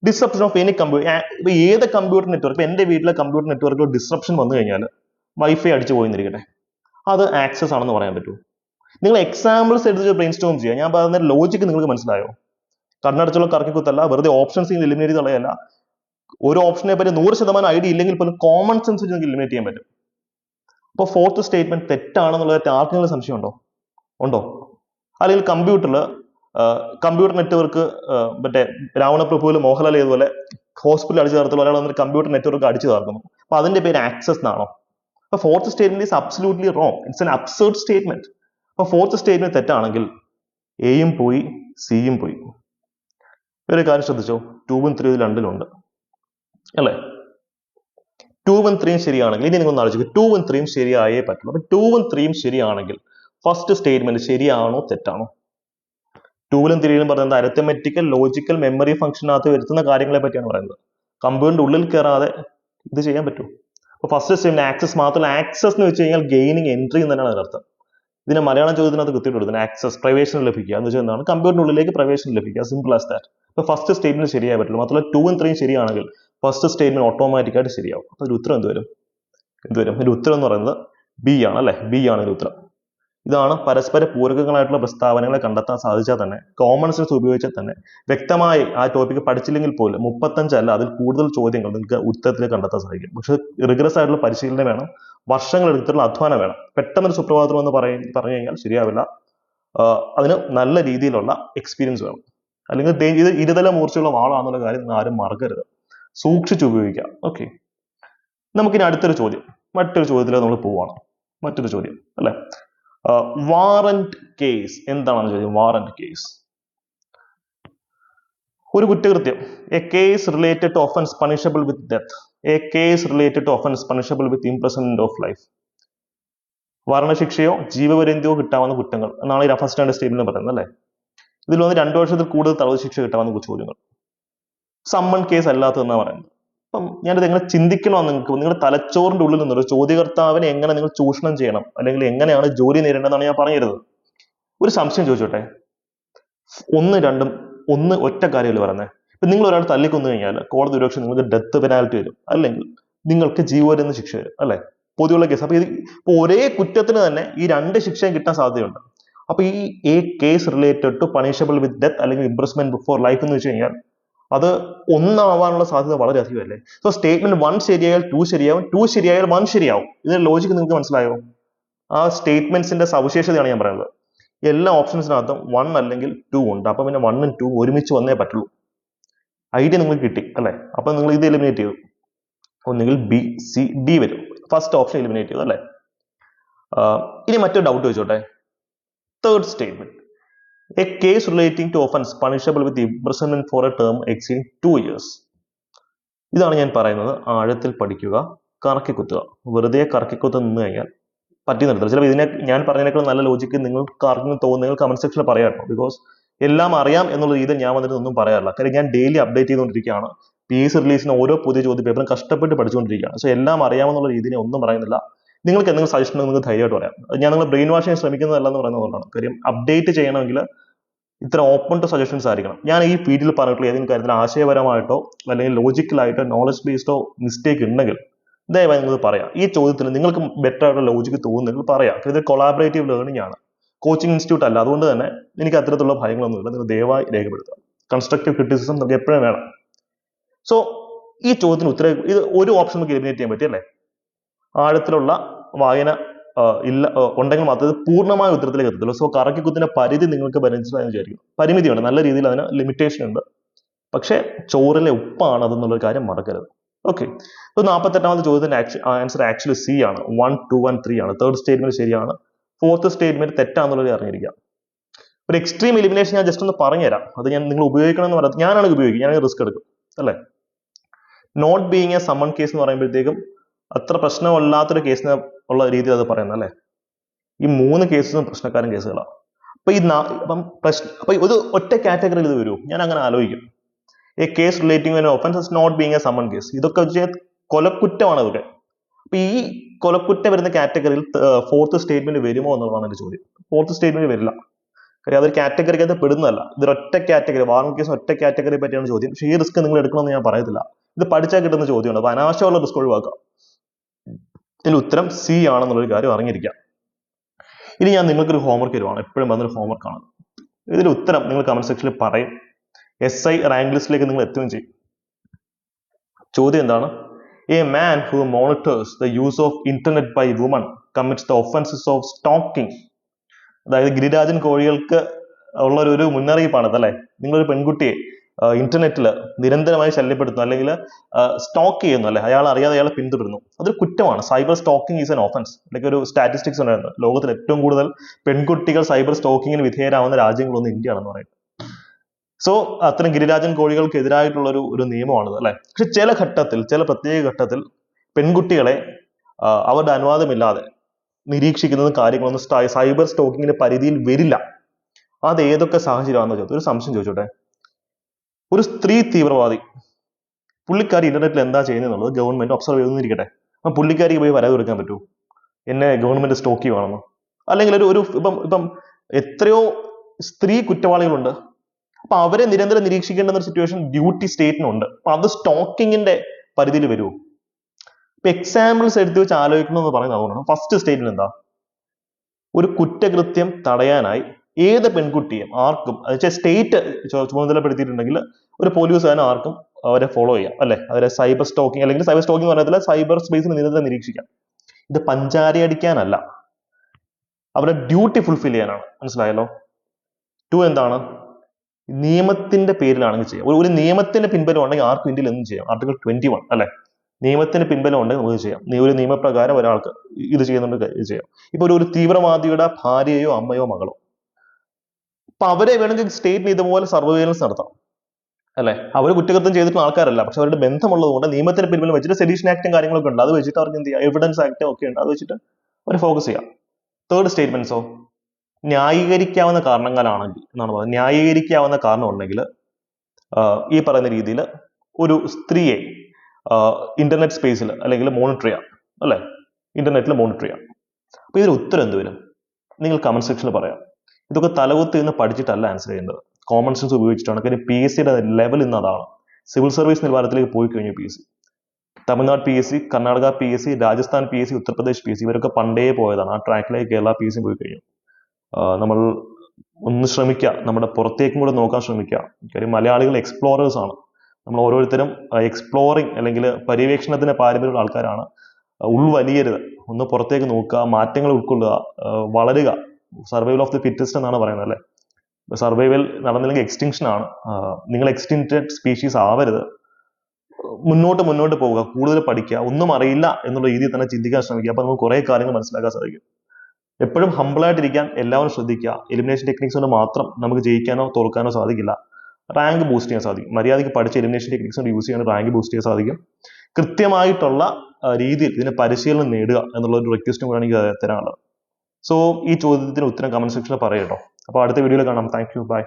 ഡിസ്റപ്ഷൻ ഓഫ് എനി കമ്പ്യൂട്ടർ ഇപ്പൊ ഏത് കമ്പ്യൂട്ടർ നെറ്റ്വർക്ക് എന്റെ വീട്ടിലെ കമ്പ്യൂട്ടർ നെറ്റ്വർക്കിൽ ഡിസ്റപ്ഷൻ വന്നു കഴിഞ്ഞാൽ വൈഫൈ അടിച്ചു പോയിന്നിരിക്കട്ടെ. അത് ആക്സസ് ആണെന്ന് പറയാൻ പറ്റുമോ? നിങ്ങൾ എക്സാമ്പിൾസ് എടുത്ത് ബ്രെയിൻ സ്റ്റോം ചെയ്യുക. ഞാൻ പറയുന്ന ലോജിക്ക് നിങ്ങൾക്ക് മനസ്സിലായോ? കണ്ണടച്ചുള്ള കറക്കിക്കുത്തല്ല വെറുതെ ഓപ്ഷൻസ് എലിമിനേറ്റ് ചെയ്ത് കളയല്ല. ഒരു ഓപ്ഷനെ പറ്റി നൂറ് ശതമാനം ഐഡിയ ഇല്ലെങ്കിൽ പോലും കോമൺ സെൻസ് വെച്ച് നിങ്ങൾക്ക് എലിമിനേറ്റ് ചെയ്യാൻ പറ്റും. അപ്പോൾ ഫോർത്ത് സ്റ്റേറ്റ്മെന്റ് തെറ്റാണെന്നുള്ളത് ആർക്കെങ്കിലും സംശയമുണ്ടോ? ഉണ്ടോ? അല്ലെങ്കിൽ കമ്പ്യൂട്ടറിൽ കമ്പ്യൂട്ടർ നെറ്റ്വർക്ക് മറ്റേ രാവണ പ്രഭുവിൽ മോഹൻലാൽ ചെയ്തതുപോലെ ഹോസ്പിറ്റൽ അടിച്ചു തകർത്തു ഒരാൾ വന്നിട്ട് കമ്പ്യൂട്ടർ നെറ്റ്വർക്ക് അടിച്ചു തകർക്കുന്നു. അപ്പൊ അതിന്റെ പേര് ആക്സസ് എന്നാണോ? അപ്പൊ fourth statement is absolutely wrong it's an absurd statement അപ്പൊ ഫോർത്ത് സ്റ്റേറ്റ്മെന്റ് തെറ്റാണെങ്കിൽ എയും പോയി സിയും പോയി. ഒരു കാര്യം ശ്രദ്ധിച്ചോ? ടൂവും ത്രീയും രണ്ടിലുണ്ട് അല്ലേ? ടൂവും ത്രീയും ശരിയാണെങ്കിൽ ഇനി നിങ്ങൾ ആലോചിക്കും. ടൂവും ത്രീയും ശരിയായേ പറ്റുള്ളൂ. അപ്പൊ ടൂവും ത്രീയും ശരിയാണെങ്കിൽ ഫസ്റ്റ് സ്റ്റേറ്റ്മെന്റ് ശരിയാണോ തെറ്റാണോ? ടൂവിലും ത്രീയിലും പറയുന്നത് അരത്തമെറ്റിക്കൽ ലോജിക്കൽ മെമ്മറി ഫംഗ്ഷനകത്ത് വരുത്തുന്ന കാര്യങ്ങളെ പറ്റിയാണ് പറയുന്നത്. കമ്പ്യൂട്ടറിന്റെ ഉള്ളിൽ കയറാതെ ഇത് ചെയ്യാൻ പറ്റുമോ? അപ്പൊ ഫസ്റ്റ് സ്റ്റേറ്റ്മെന്റ് ആക്സസ് മാത്രമല്ല. ആക്സസ് എന്ന് വെച്ച് കഴിഞ്ഞാൽ ഗെയിനിങ് എൻട്രി എന്ന് തന്നെയാണ് അതിനർത്ഥം. ഇതിനെ മലയാളം ചോദ്യത്തിനകത്ത് കൃത്യമായിട്ട് കൊടുക്കുന്നത് ആക്സസ് പ്രവേശനം ലഭിക്കുക. എന്ന് വെച്ചാൽ എന്താണ്? കമ്പ്യൂട്ടറിനുള്ളിലേക്ക് പ്രവേശനം ലഭിക്കുക. സിമ്പിൾ ആസ് ദാറ്റ് ഇപ്പൊ ഫസ്റ്റ് സ്റ്റേറ്റ്മെന്റ് ശരിയായി പറ്റുള്ളൂ. മാത്രമല്ല ടൂവും ത്രീയും ശരിയാണെങ്കിൽ ഫസ്റ്റ് സ്റ്റേറ്റ്മെന്റ് ഓട്ടോമാറ്റിക്കായിട്ട് ശരിയാവും. അപ്പൊ ഒരു ഉത്തരം എന്ത് വരും? എന്ത് വരും? ഒരു ഉത്തരം എന്ന് പറയുന്നത് ബി ആണ് അല്ലെ? ബി ആണ് ഒരു ഉത്തരം. ഇതാണ് പരസ്പര പൂരകങ്ങളായിട്ടുള്ള പ്രസ്താവനകളെ കണ്ടെത്താൻ സാധിച്ചാൽ തന്നെ കോമൺ സെൻസ് ഉപയോഗിച്ചാൽ തന്നെ വ്യക്തമായി ആ ടോപ്പിക് പഠിച്ചില്ലെങ്കിൽ പോലും മുപ്പത്തഞ്ചല്ല അതിൽ കൂടുതൽ ചോദ്യങ്ങൾ നിങ്ങൾക്ക് ഉത്തരത്തിൽ കണ്ടെത്താൻ സാധിക്കും. പക്ഷെ റിഗ്രസ് ആയിട്ടുള്ള പരിശീലനം വേണം വർഷങ്ങൾ എടുത്തിട്ടുള്ള അധ്വാനം വേണം. പെട്ടെന്നൊരു സുപ്രഭാതം എന്ന് പറയും പറഞ്ഞു കഴിഞ്ഞാൽ ശരിയാവില്ല. അതിന് നല്ല രീതിയിലുള്ള എക്സ്പീരിയൻസ് വേണം. അല്ലെങ്കിൽ ഇത് ഇരുതല മൂർച്ചയുള്ള വാളാണെന്നുള്ള കാര്യം ആരും മറക്കരുത്. സൂക്ഷിച്ചു ഉപയോഗിക്കുക ഓക്കെ നമുക്കിനി അടുത്തൊരു ചോദ്യം. മറ്റൊരു ചോദ്യത്തിലേക്ക് നമ്മൾ പോവാണ്. മറ്റൊരു ചോദ്യം. അല്ലെ? വാറന്റ് കേസ് എന്താണെന്ന് ചോദിക്കും വാറന്റ് കേസ് ഒരു കുറ്റകൃത്യം. A case related to offence punishable with death a case related to offence punishable with imprisonment of life മരണശിക്ഷയോ ജീവപര്യന്തയോ കിട്ടാവുന്ന കുറ്റങ്ങൾ. എന്നാണ് ഈ ഫസ്റ്റ് സ്റ്റാൻഡേർഡ് സ്റ്റേറ്റ്മെന്റ് പറയുന്നത് അല്ലേ? ഇതിൽ വന്ന് രണ്ടു വർഷത്തിൽ കൂടുതൽ തടവ് ശിക്ഷ കിട്ടാവുന്ന ചോദ്യങ്ങൾ സമ്മൺ കേസ് അല്ലാത്തതെന്നാണ് പറയുന്നത്. അപ്പം ഞാനിത് എങ്ങനെ ചിന്തിക്കണോ നിങ്ങൾക്ക് നിങ്ങളുടെ തലച്ചോറിന്റെ ഉള്ളിൽ നിന്നൊരു ചോദ്യകർത്താവിനെ എങ്ങനെ നിങ്ങൾ ചൂഷണം ചെയ്യണം? അല്ലെങ്കിൽ എങ്ങനെയാണ് ജോലി നേരിടേണ്ടതെന്നാണ് ഞാൻ പറഞ്ഞു തരുന്നത് ഒരു സംശയം ചോദിച്ചോട്ടെ? ഒന്ന് രണ്ടും ഒന്ന് ഒറ്റ കാര്യമല്ല പറയുന്നത് ഇപ്പൊ നിങ്ങൾ ഒരാൾ തല്ലിക്കൊന്നു കഴിഞ്ഞാൽ കോടതി ഒരുപക്ഷെ നിങ്ങൾക്ക് ഡെത്ത് പെനാൽറ്റി വരും. അല്ലെങ്കിൽ നിങ്ങൾക്ക് ജീവപര്യന്ത ശിക്ഷ വരും അല്ലേ? പൊതുവുള്ള കേസ്. അപ്പൊ ഇത് ഒരേ കുറ്റത്തിന് തന്നെ ഈ രണ്ട് ശിക്ഷയും കിട്ടാൻ സാധ്യതയുണ്ട്. അപ്പൊ ഈ A case related to punishable with death അല്ലെങ്കിൽ ഇംപ്രസ്മെന്റ് ബിഫോർ ലൈഫ് എന്ന് വെച്ച് കഴിഞ്ഞാൽ അത് ഒന്നാവാനുള്ള സാധ്യത വളരെ അധികമല്ലേ? സോ സ്റ്റേറ്റ്മെന്റ് വൺ ശരിയായാൽ ടു ശരിയാവും ടു ശരിയായാൽ വൺ ശരിയാവും. ഇതിന്റെ ലോജിക്ക് നിങ്ങൾക്ക് മനസ്സിലായോ? ആ സ്റ്റേറ്റ്മെന്റ്സിന്റെ സവിശേഷതയാണ് ഞാൻ പറയുന്നത്. എല്ലാ ഓപ്ഷൻസിനകത്തും വൺ അല്ലെങ്കിൽ ടു ഉണ്ട്. അപ്പൊ പിന്നെ വണ്ണും ടു ഒരുമിച്ച് വന്നേ പറ്റുള്ളൂ. ഐഡിയ നിങ്ങൾക്ക് കിട്ടി അല്ലേ? അപ്പൊ നിങ്ങൾ ഇത് എലിമിനേറ്റ് ചെയ്തു. ഒന്നുകിൽ ബി സി ഡി വരും. ഫസ്റ്റ് ഓപ്ഷൻ എലിമിനേറ്റ് ചെയ്തു അല്ലേ? ഇനി മറ്റൊരു ഡൗട്ട് ചോദിച്ചോട്ടെ? Third statement a case relating to offence punishable with imprisonment for a term exceeding two years. ഇതാണ് ഞാൻ പറയുന്നത്. ആഴത്തിൽ പഠിക്കുക കറക്കി കുത്തുക വെറുതെ കറക്കി കുത്ത് നിന്ന് കഴിഞ്ഞാൽ പറ്റി നിർത്തില്ല ചിലപ്പോൾ ഇതിനെ ഞാൻ പറഞ്ഞതിനേക്കാൾ നല്ല ലോജിക്ക് നിങ്ങൾ കറങ്ങി തോന്നുന്നു നിങ്ങൾ കമന്റ് സെക്ഷനിൽ പറയാം ബിക്കോസ് എല്ലാം അറിയാം എന്നുള്ള രീതിയിൽ ഞാൻ വന്നിട്ട് ഒന്നും പറയാറില്ല. കാര്യം ഞാൻ ഡെയിലി അപ്ഡേറ്റ് ചെയ്തുകൊണ്ടിരിക്കുകയാണ്. പി എസ് റിലീസിന് ഓരോ പുതിയ ചോദ്യ പേപ്പറും കഷ്ടപ്പെട്ട് പഠിച്ചുകൊണ്ടിരിക്കുകയാണ്. സോ എല്ലാം അറിയാമെന്നുള്ള രീതിയിൽ ഒന്നും പറയുന്നില്ല. നിങ്ങൾക്ക് എന്തെങ്കിലും സജഷൻ നിങ്ങൾക്ക് ധൈര്യമായിട്ട് പറയാം. ഞാൻ നിങ്ങൾ ബ്രെയിൻ വാഷ് ചെയ്യാൻ ശ്രമിക്കുന്നതല്ല എന്ന് പറയുന്നത് കൊണ്ടാണ്. കാര്യം അപ്ഡേറ്റ് ചെയ്യണമെങ്കിൽ ഇത്ര ഓപ്പൺ ടു സജഷൻസ് ആയിരിക്കണം. ഞാൻ ഈ ഫീൽഡിൽ പറഞ്ഞിട്ടുള്ള ഏതെങ്കിലും കാര്യത്തിൽ ആശയപരമായിട്ടോ അല്ലെങ്കിൽ ലോജിക്കലായിട്ടോ നോളജ് ബേസ്ഡോ മിസ്റ്റേക്ക് ഉണ്ടെങ്കിൽ ദയവായി നിങ്ങൾ പറയാം. ഈ ചോദ്യത്തിൽ നിങ്ങൾക്ക് ബെറ്റർ ആയിട്ടുള്ള ലോജിക്ക് തോന്നുന്നെങ്കിൽ പറയാം. ഇത് കൊളാബറേറ്റീവ് ലേണിംഗ് ആണ്. കോച്ചിങ് ഇൻസ്റ്റിറ്റ്യൂട്ട് അല്ല. അതുകൊണ്ട് തന്നെ എനിക്ക് അത്തരത്തിലുള്ള ഭയങ്ങളൊന്നുമില്ല നിങ്ങൾ ദയവായി രേഖപ്പെടുത്തുക. കൺസ്ട്രക്റ്റീവ് ക്രിറ്റിസിസം നമുക്ക് എപ്പോഴും വേണം. സോ ഈ ചോദ്യത്തിന് ഉത്തരം ഇത് ഒരു ഓപ്ഷൻ നമുക്ക് എലിമിനേറ്റ് ചെയ്യാൻ പറ്റിയല്ലേ? ആഴത്തിലുള്ള വായന ഇല്ല ഉണ്ടെങ്കിൽ മാത്രമേ പൂർണമായ ഉത്തരത്തിലേക്ക് എത്തത്തുള്ളൂ. സോ കറക്കി കുത്തിന്റെ പരിധി നിങ്ങൾക്ക് മനസ്സിലായെന്ന് വിചാരിക്കും പരിമിതിയുണ്ട്. നല്ല രീതിയിൽ അതിന് ലിമിറ്റേഷൻ ഉണ്ട്. പക്ഷേ ചോറിലെ ഉപ്പാണ് അതെന്നുള്ള കാര്യം മറക്കരുത്. ഓക്കെ ഇപ്പൊ നാൽപ്പത്തെട്ടാമത്തെ ചോദ്യത്തിന്റെ ആൻസർ ആക്ച്വലി സി ആണ്. വൺ ടു വൺ ത്രീ ആണ്. തേർഡ് സ്റ്റേറ്റ്മെന്റ് ശരിയാണ്. ഫോർത്ത് സ്റ്റേറ്റ്മെന്റ് തെറ്റാന്നുള്ളത് അറിഞ്ഞിരിക്കുക. ഒരു എക്സ്ട്രീം എലിമിനേഷൻ ഞാൻ ജസ്റ്റ് ഒന്ന് പറഞ്ഞുതരാം. അത് ഞാൻ നിങ്ങൾ ഉപയോഗിക്കണം എന്ന് പറയുന്നത് ഞാനാണ് ഉപയോഗിക്കുക. ഞാൻ റിസ്ക് എടുക്കും. അല്ലേ? Not being a summon case എന്ന് പറയുമ്പോഴത്തേക്കും അത്ര പ്രശ്നമല്ലാത്തൊരു കേസിന് ഉള്ള രീതിയിൽ അത് പറയുന്നത് അല്ലേ? ഈ മൂന്ന് കേസും പ്രശ്നക്കാരൻ കേസുകളാണ് അപ്പൊ ഈ ഇപ്പം പ്രശ്ന അപ്പൊ ഇത് ഒറ്റ കാറ്റഗറിയിൽ ഇത് വരൂ. ഞാൻ അങ്ങനെ ആലോചിക്കും. A case relating offence not being a summon case ഇതൊക്കെ വെച്ച് കൊലക്കുറ്റമാണ് ഇതൊക്കെ. അപ്പൊ ഈ കൊലക്കുറ്റം വരുന്ന കാറ്റഗറിയിൽ ഫോർത്ത് സ്റ്റേറ്റ്മെന്റ് വരുമോ എന്നുള്ളതാണ് എന്റെ ചോദ്യം. ഫോർത്ത് സ്റ്റേറ്റ്മെന്റ് വരില്ല. കാര്യം അതൊരു കാറ്റഗറിക്കകത്ത് പെടുന്നതല്ല. ഇതൊരു ഒറ്റ കാറ്റഗറി വാറൻ കേസ് ഒറ്റ കാറ്റഗറി പറ്റിയാണ് ചോദ്യം. പക്ഷേ ഈ റിസ്ക് നിങ്ങൾ എടുക്കണമെന്ന് ഞാൻ പറയത്തില്ല. ഇത് പഠിച്ചാൽ കിട്ടുന്ന ചോദ്യമാണ്. അപ്പൊ അനാവശ്യമുള്ള റിസ്ക് ഒഴിവാക്കുക ഇതിൽ ഉത്തരം സി ആണെന്നുള്ളൊരു കാര്യം അറിഞ്ഞിരിക്കാം ഇനി ഞാൻ നിങ്ങൾക്കൊരു ഹോംവർക്ക് തരുവാണ്. എപ്പോഴും വന്നൊരു ഹോംവർക്ക് ആണ്. ഇതിന്റെ ഉത്തരം നിങ്ങൾ കമന്റ് സെക്ഷനിൽ പറയും. എസ് ഐ റാങ്ക് ലിസ്റ്റിലേക്ക് നിങ്ങൾ എത്തുകയും ചെയ്യും. ചോദ്യം എന്താണ്? A man who monitors the use of internet by woman commits the offences of stalking അതായത് ഗിരിരാജൻ കോഴികൾക്ക് ഉള്ള ഒരു മുന്നറിയിപ്പാണ് അതല്ലേ? നിങ്ങളൊരു പെൺകുട്ടിയെ ഇന്റർനെറ്റിൽ നിരന്തരമായി ശല്യപ്പെടുത്തുന്നു അല്ലെങ്കിൽ സ്റ്റോക്ക് ചെയ്യുന്നു അല്ലെ? അയാൾ അറിയാതെ അയാളെ പിന്തുടരുന്നു. അതൊരു കുറ്റമാണ്. Cyber stalking is an offence അല്ലെങ്കിൽ ഒരു സ്റ്റാറ്റിസ്റ്റിക്സ് ഉണ്ടായിരുന്നു ലോകത്തിൽ ഏറ്റവും കൂടുതൽ പെൺകുട്ടികൾ സൈബർ സ്റ്റോക്കിങ്ങിന് വിധേയരാവുന്ന രാജ്യങ്ങളൊന്നും ഇന്ത്യയാണെന്ന് പറയുന്നത്. സോ അത്തരം ഗിരിരാജൻ കോഴികൾക്ക് എതിരായിട്ടുള്ള ഒരു ഒരു നിയമമാണിത് അല്ലെ? പക്ഷെ ചില ഘട്ടത്തിൽ ചില പ്രത്യേക ഘട്ടത്തിൽ പെൺകുട്ടികളെ അവരുടെ അനുവാദമില്ലാതെ നിരീക്ഷിക്കുന്നതും കാര്യങ്ങളൊന്നും സൈബർ സ്റ്റോക്കിങ്ങിന്റെ പരിധിയിൽ വരില്ല. അത് ഏതൊക്കെ സാഹചര്യമാണെന്ന് ചോദിച്ചു? ഒരു സംശയം ചോദിച്ചോട്ടെ? ഒരു സ്ത്രീ തീവ്രവാദി. പുള്ളിക്കാരി ഇന്റർനെറ്റിൽ എന്താ ചെയ്യുന്നത് ഗവൺമെന്റ് ഒബ്സർവ് ചെയ്തിരിക്കട്ടെ അപ്പം പുള്ളിക്കാരിക്ക് പോയി വരാതെ കൊടുക്കാൻ പറ്റൂ. എന്നെ ഗവൺമെന്റ് സ്റ്റോക്ക് ചെയ്യുവാണെന്ന് അല്ലെങ്കിൽ ഒരു ഒരു ഇപ്പം ഇപ്പം എത്രയോ സ്ത്രീ കുറ്റവാളികളുണ്ട്. അപ്പൊ അവരെ നിരന്തരം നിരീക്ഷിക്കേണ്ട ഒരു സിറ്റുവേഷൻ ഡ്യൂട്ടി സ്റ്റേറ്റിനുണ്ട് അപ്പൊ അത് സ്റ്റോക്കിങ്ങിന്റെ പരിധിയിൽ വരുമോ ഇപ്പൊ എക്സാമ്പിൾസ് എടുത്തു വെച്ച് ആലോചിക്കണം എന്ന് പറയുന്നത് അതുകൊണ്ടാണ്. ഫസ്റ്റ് സ്റ്റേറ്റിൽ എന്താ? ഒരു കുറ്റകൃത്യം തടയാനായി ഏത് പെൺകുട്ടിയും ആർക്കും വെച്ചാൽ സ്റ്റേറ്റ് ചുമതലപ്പെടുത്തിയിട്ടുണ്ടെങ്കിൽ ഒരു പോലീസുകാരൻ ആർക്കും അവരെ ഫോളോ ചെയ്യാം അല്ലെ? അവരെ സൈബർ സ്റ്റോക്കിംഗ് അല്ലെങ്കിൽ സൈബർ സ്റ്റോക്കിംഗ് പറയത്തില്ല സൈബർ സ്പേസിൽ നിരന്തരം നിരീക്ഷിക്കാം. ഇത് പഞ്ചാരി അടിക്കാനല്ല. അവരുടെ ഡ്യൂട്ടി ഫുൾഫിൽ ചെയ്യാനാണ്. മനസ്സിലായല്ലോ? ടു എന്താണ്? നിയമത്തിന്റെ പേരിലാണെങ്കിൽ ചെയ്യാം. ഒരു- നിയമത്തിന്റെ പിൻബലം ഉണ്ടെങ്കിൽ ആർക്കും ഇന്ത്യയിൽ എന്തും ചെയ്യാം. ആർട്ടിക്കൽ ട്വന്റി വൺ അല്ലെ? നിയമത്തിന് പിൻബലം ഉണ്ടെങ്കിൽ നമുക്ക് ചെയ്യാം. ഒരു നിയമപ്രകാരം ഒരാൾക്ക് ഇത് ചെയ്യുന്നുണ്ട് ചെയ്യാം. ഇപ്പൊ ഒരു തീവ്രവാദിയുടെ ഭാര്യയോ അമ്മയോ മകളോ അപ്പൊ അവരെ വേണമെങ്കിൽ സ്റ്റേറ്റിന് ഇതുപോലെ സർവൈലൻസ് നടത്താം അല്ലെ? അവർ കുറ്റകൃത്യം ചെയ്തിട്ടുള്ള ആൾക്കാരല്ല. പക്ഷെ അവരുടെ ബന്ധമുള്ളത് കൊണ്ട് നിയമത്തിന് പിന്നിൽ വെച്ചിട്ട് സെഡീഷൻ ആക്ടും കാര്യങ്ങളൊക്കെ ഉണ്ട്. അത് വെച്ചിട്ട് അവർക്ക് എന്ത് ചെയ്യാം? എവിഡൻസ് ആക്ടും ഒക്കെ ഉണ്ട്. അത് വെച്ചിട്ട് അവർ ഫോക്കസ് ചെയ്യാം. തേർഡ് സ്റ്റേറ്റ്മെന്റ്സോ ന്യായീകരിക്കാവുന്ന കാരണങ്ങളാണെങ്കിൽ എന്നാണ് പറയുന്നത്. ന്യായീകരിക്കാവുന്ന കാരണം ഉണ്ടെങ്കിൽ ഈ പറയുന്ന രീതിയിൽ ഒരു സ്ത്രീയെ ഇന്റർനെറ്റ് സ്പേസിൽ അല്ലെങ്കിൽ മോണിറ്റർ ചെയ്യാം. അല്ലേ? ഇന്റർനെറ്റിൽ മോണിറ്റർ ചെയ്യാം. അപ്പോൾ ഇതിന് ഉത്തരം എന്ത് വരും? നിങ്ങൾ കമന്റ് സെക്ഷനിൽ പറയാം. ഇതൊക്കെ തലകുത്തി നിന്ന് പഠിച്ചിട്ടല്ല ആൻസർ ചെയ്യുന്നത്. കോമൺ സെൻസ് ഉപയോഗിച്ചിട്ടാണ്. കാര്യം പി എസ് സിയുടെ ലെവൽ ഇന്ന് അതാണ്. സിവിൽ സർവീസ് നിലവാരത്തിലേക്ക് പോയി കഴിഞ്ഞു P S C Tamil Nadu P S C Karnataka P S C Rajasthan P S C Uttar Pradesh P S C ഇവരൊക്കെ പണ്ടേ പോയതാണ്. ആ ട്രാക്കിലേക്ക് കേരള പി എസ് സി പോയി കഴിഞ്ഞു. നമ്മൾ ഒന്ന് ശ്രമിക്കുക നമ്മുടെ പുറത്തേക്കും കൂടെ നോക്കാൻ ശ്രമിക്കുക കാര്യം മലയാളികൾ എക്സ്പ്ലോറേഴ്സ് ആണ്. നമ്മൾ ഓരോരുത്തരും എക്സ്പ്ലോറിങ് അല്ലെങ്കിൽ പര്യവേക്ഷണത്തിന് പാരമ്പര്യമുള്ള ആൾക്കാരാണ്. ഉൾവലിയരുത്. ഒന്ന് പുറത്തേക്ക് നോക്കുക മാറ്റങ്ങൾ ഉൾക്കൊള്ളുക വളരുക. സർവൈവൽ ഓഫ് ദി ഫിറ്റസ്റ്റ് എന്നാണ് പറയുന്നത് അല്ലേ? സർവൈവൽ നടന്നില്ലെങ്കിൽ എക്സ്റ്റിങ്ഷൻ ആണ്. നിങ്ങൾ എക്സ്റ്റിന്റഡ് സ്പീഷീസ് ആവരുത്. മുന്നോട്ട് മുന്നോട്ട് പോവുക കൂടുതൽ പഠിക്കുക ഒന്നും അറിയില്ല എന്നുള്ള രീതിയിൽ തന്നെ ചിന്തിക്കാൻ ശ്രമിക്കുക. അപ്പൊ നമുക്ക് കുറെ കാര്യങ്ങൾ മനസ്സിലാക്കാൻ സാധിക്കും. എപ്പോഴും ഹമ്പിളായിട്ടിരിക്കാൻ എല്ലാവരും ശ്രദ്ധിക്കുക. എലിമിനേഷൻ ടെക്നിക്സ് കൊണ്ട് മാത്രം നമുക്ക് ജയിക്കാനോ തോൽക്കാനോ സാധിക്കില്ല. റാങ്ക് ബൂസ്റ്റ് ചെയ്യാൻ സാധിക്കും. മര്യാദയ്ക്ക് പഠിച്ച എലിമിനേഷൻ ടെക്നിക്സ് കൊണ്ട് യൂസ് ചെയ്യാൻ റാങ്ക് ബൂസ്റ്റ് ചെയ്യാൻ സാധിക്കും. കൃത്യമായിട്ടുള്ള രീതിയിൽ ഇതിന് പരിശീലനം നേടുക എന്നുള്ള ഒരു റിക്വസ്റ്റും കൂടെ എനിക്ക് തരാനുള്ളത്. സോ ഈ ചോദ്യത്തിന് ഉത്തരം കമന്റ് സെക്ഷനിൽ പറയട്ടോ അപ്പോൾ അടുത്ത വീഡിയോയിൽ കാണാം. Thank you by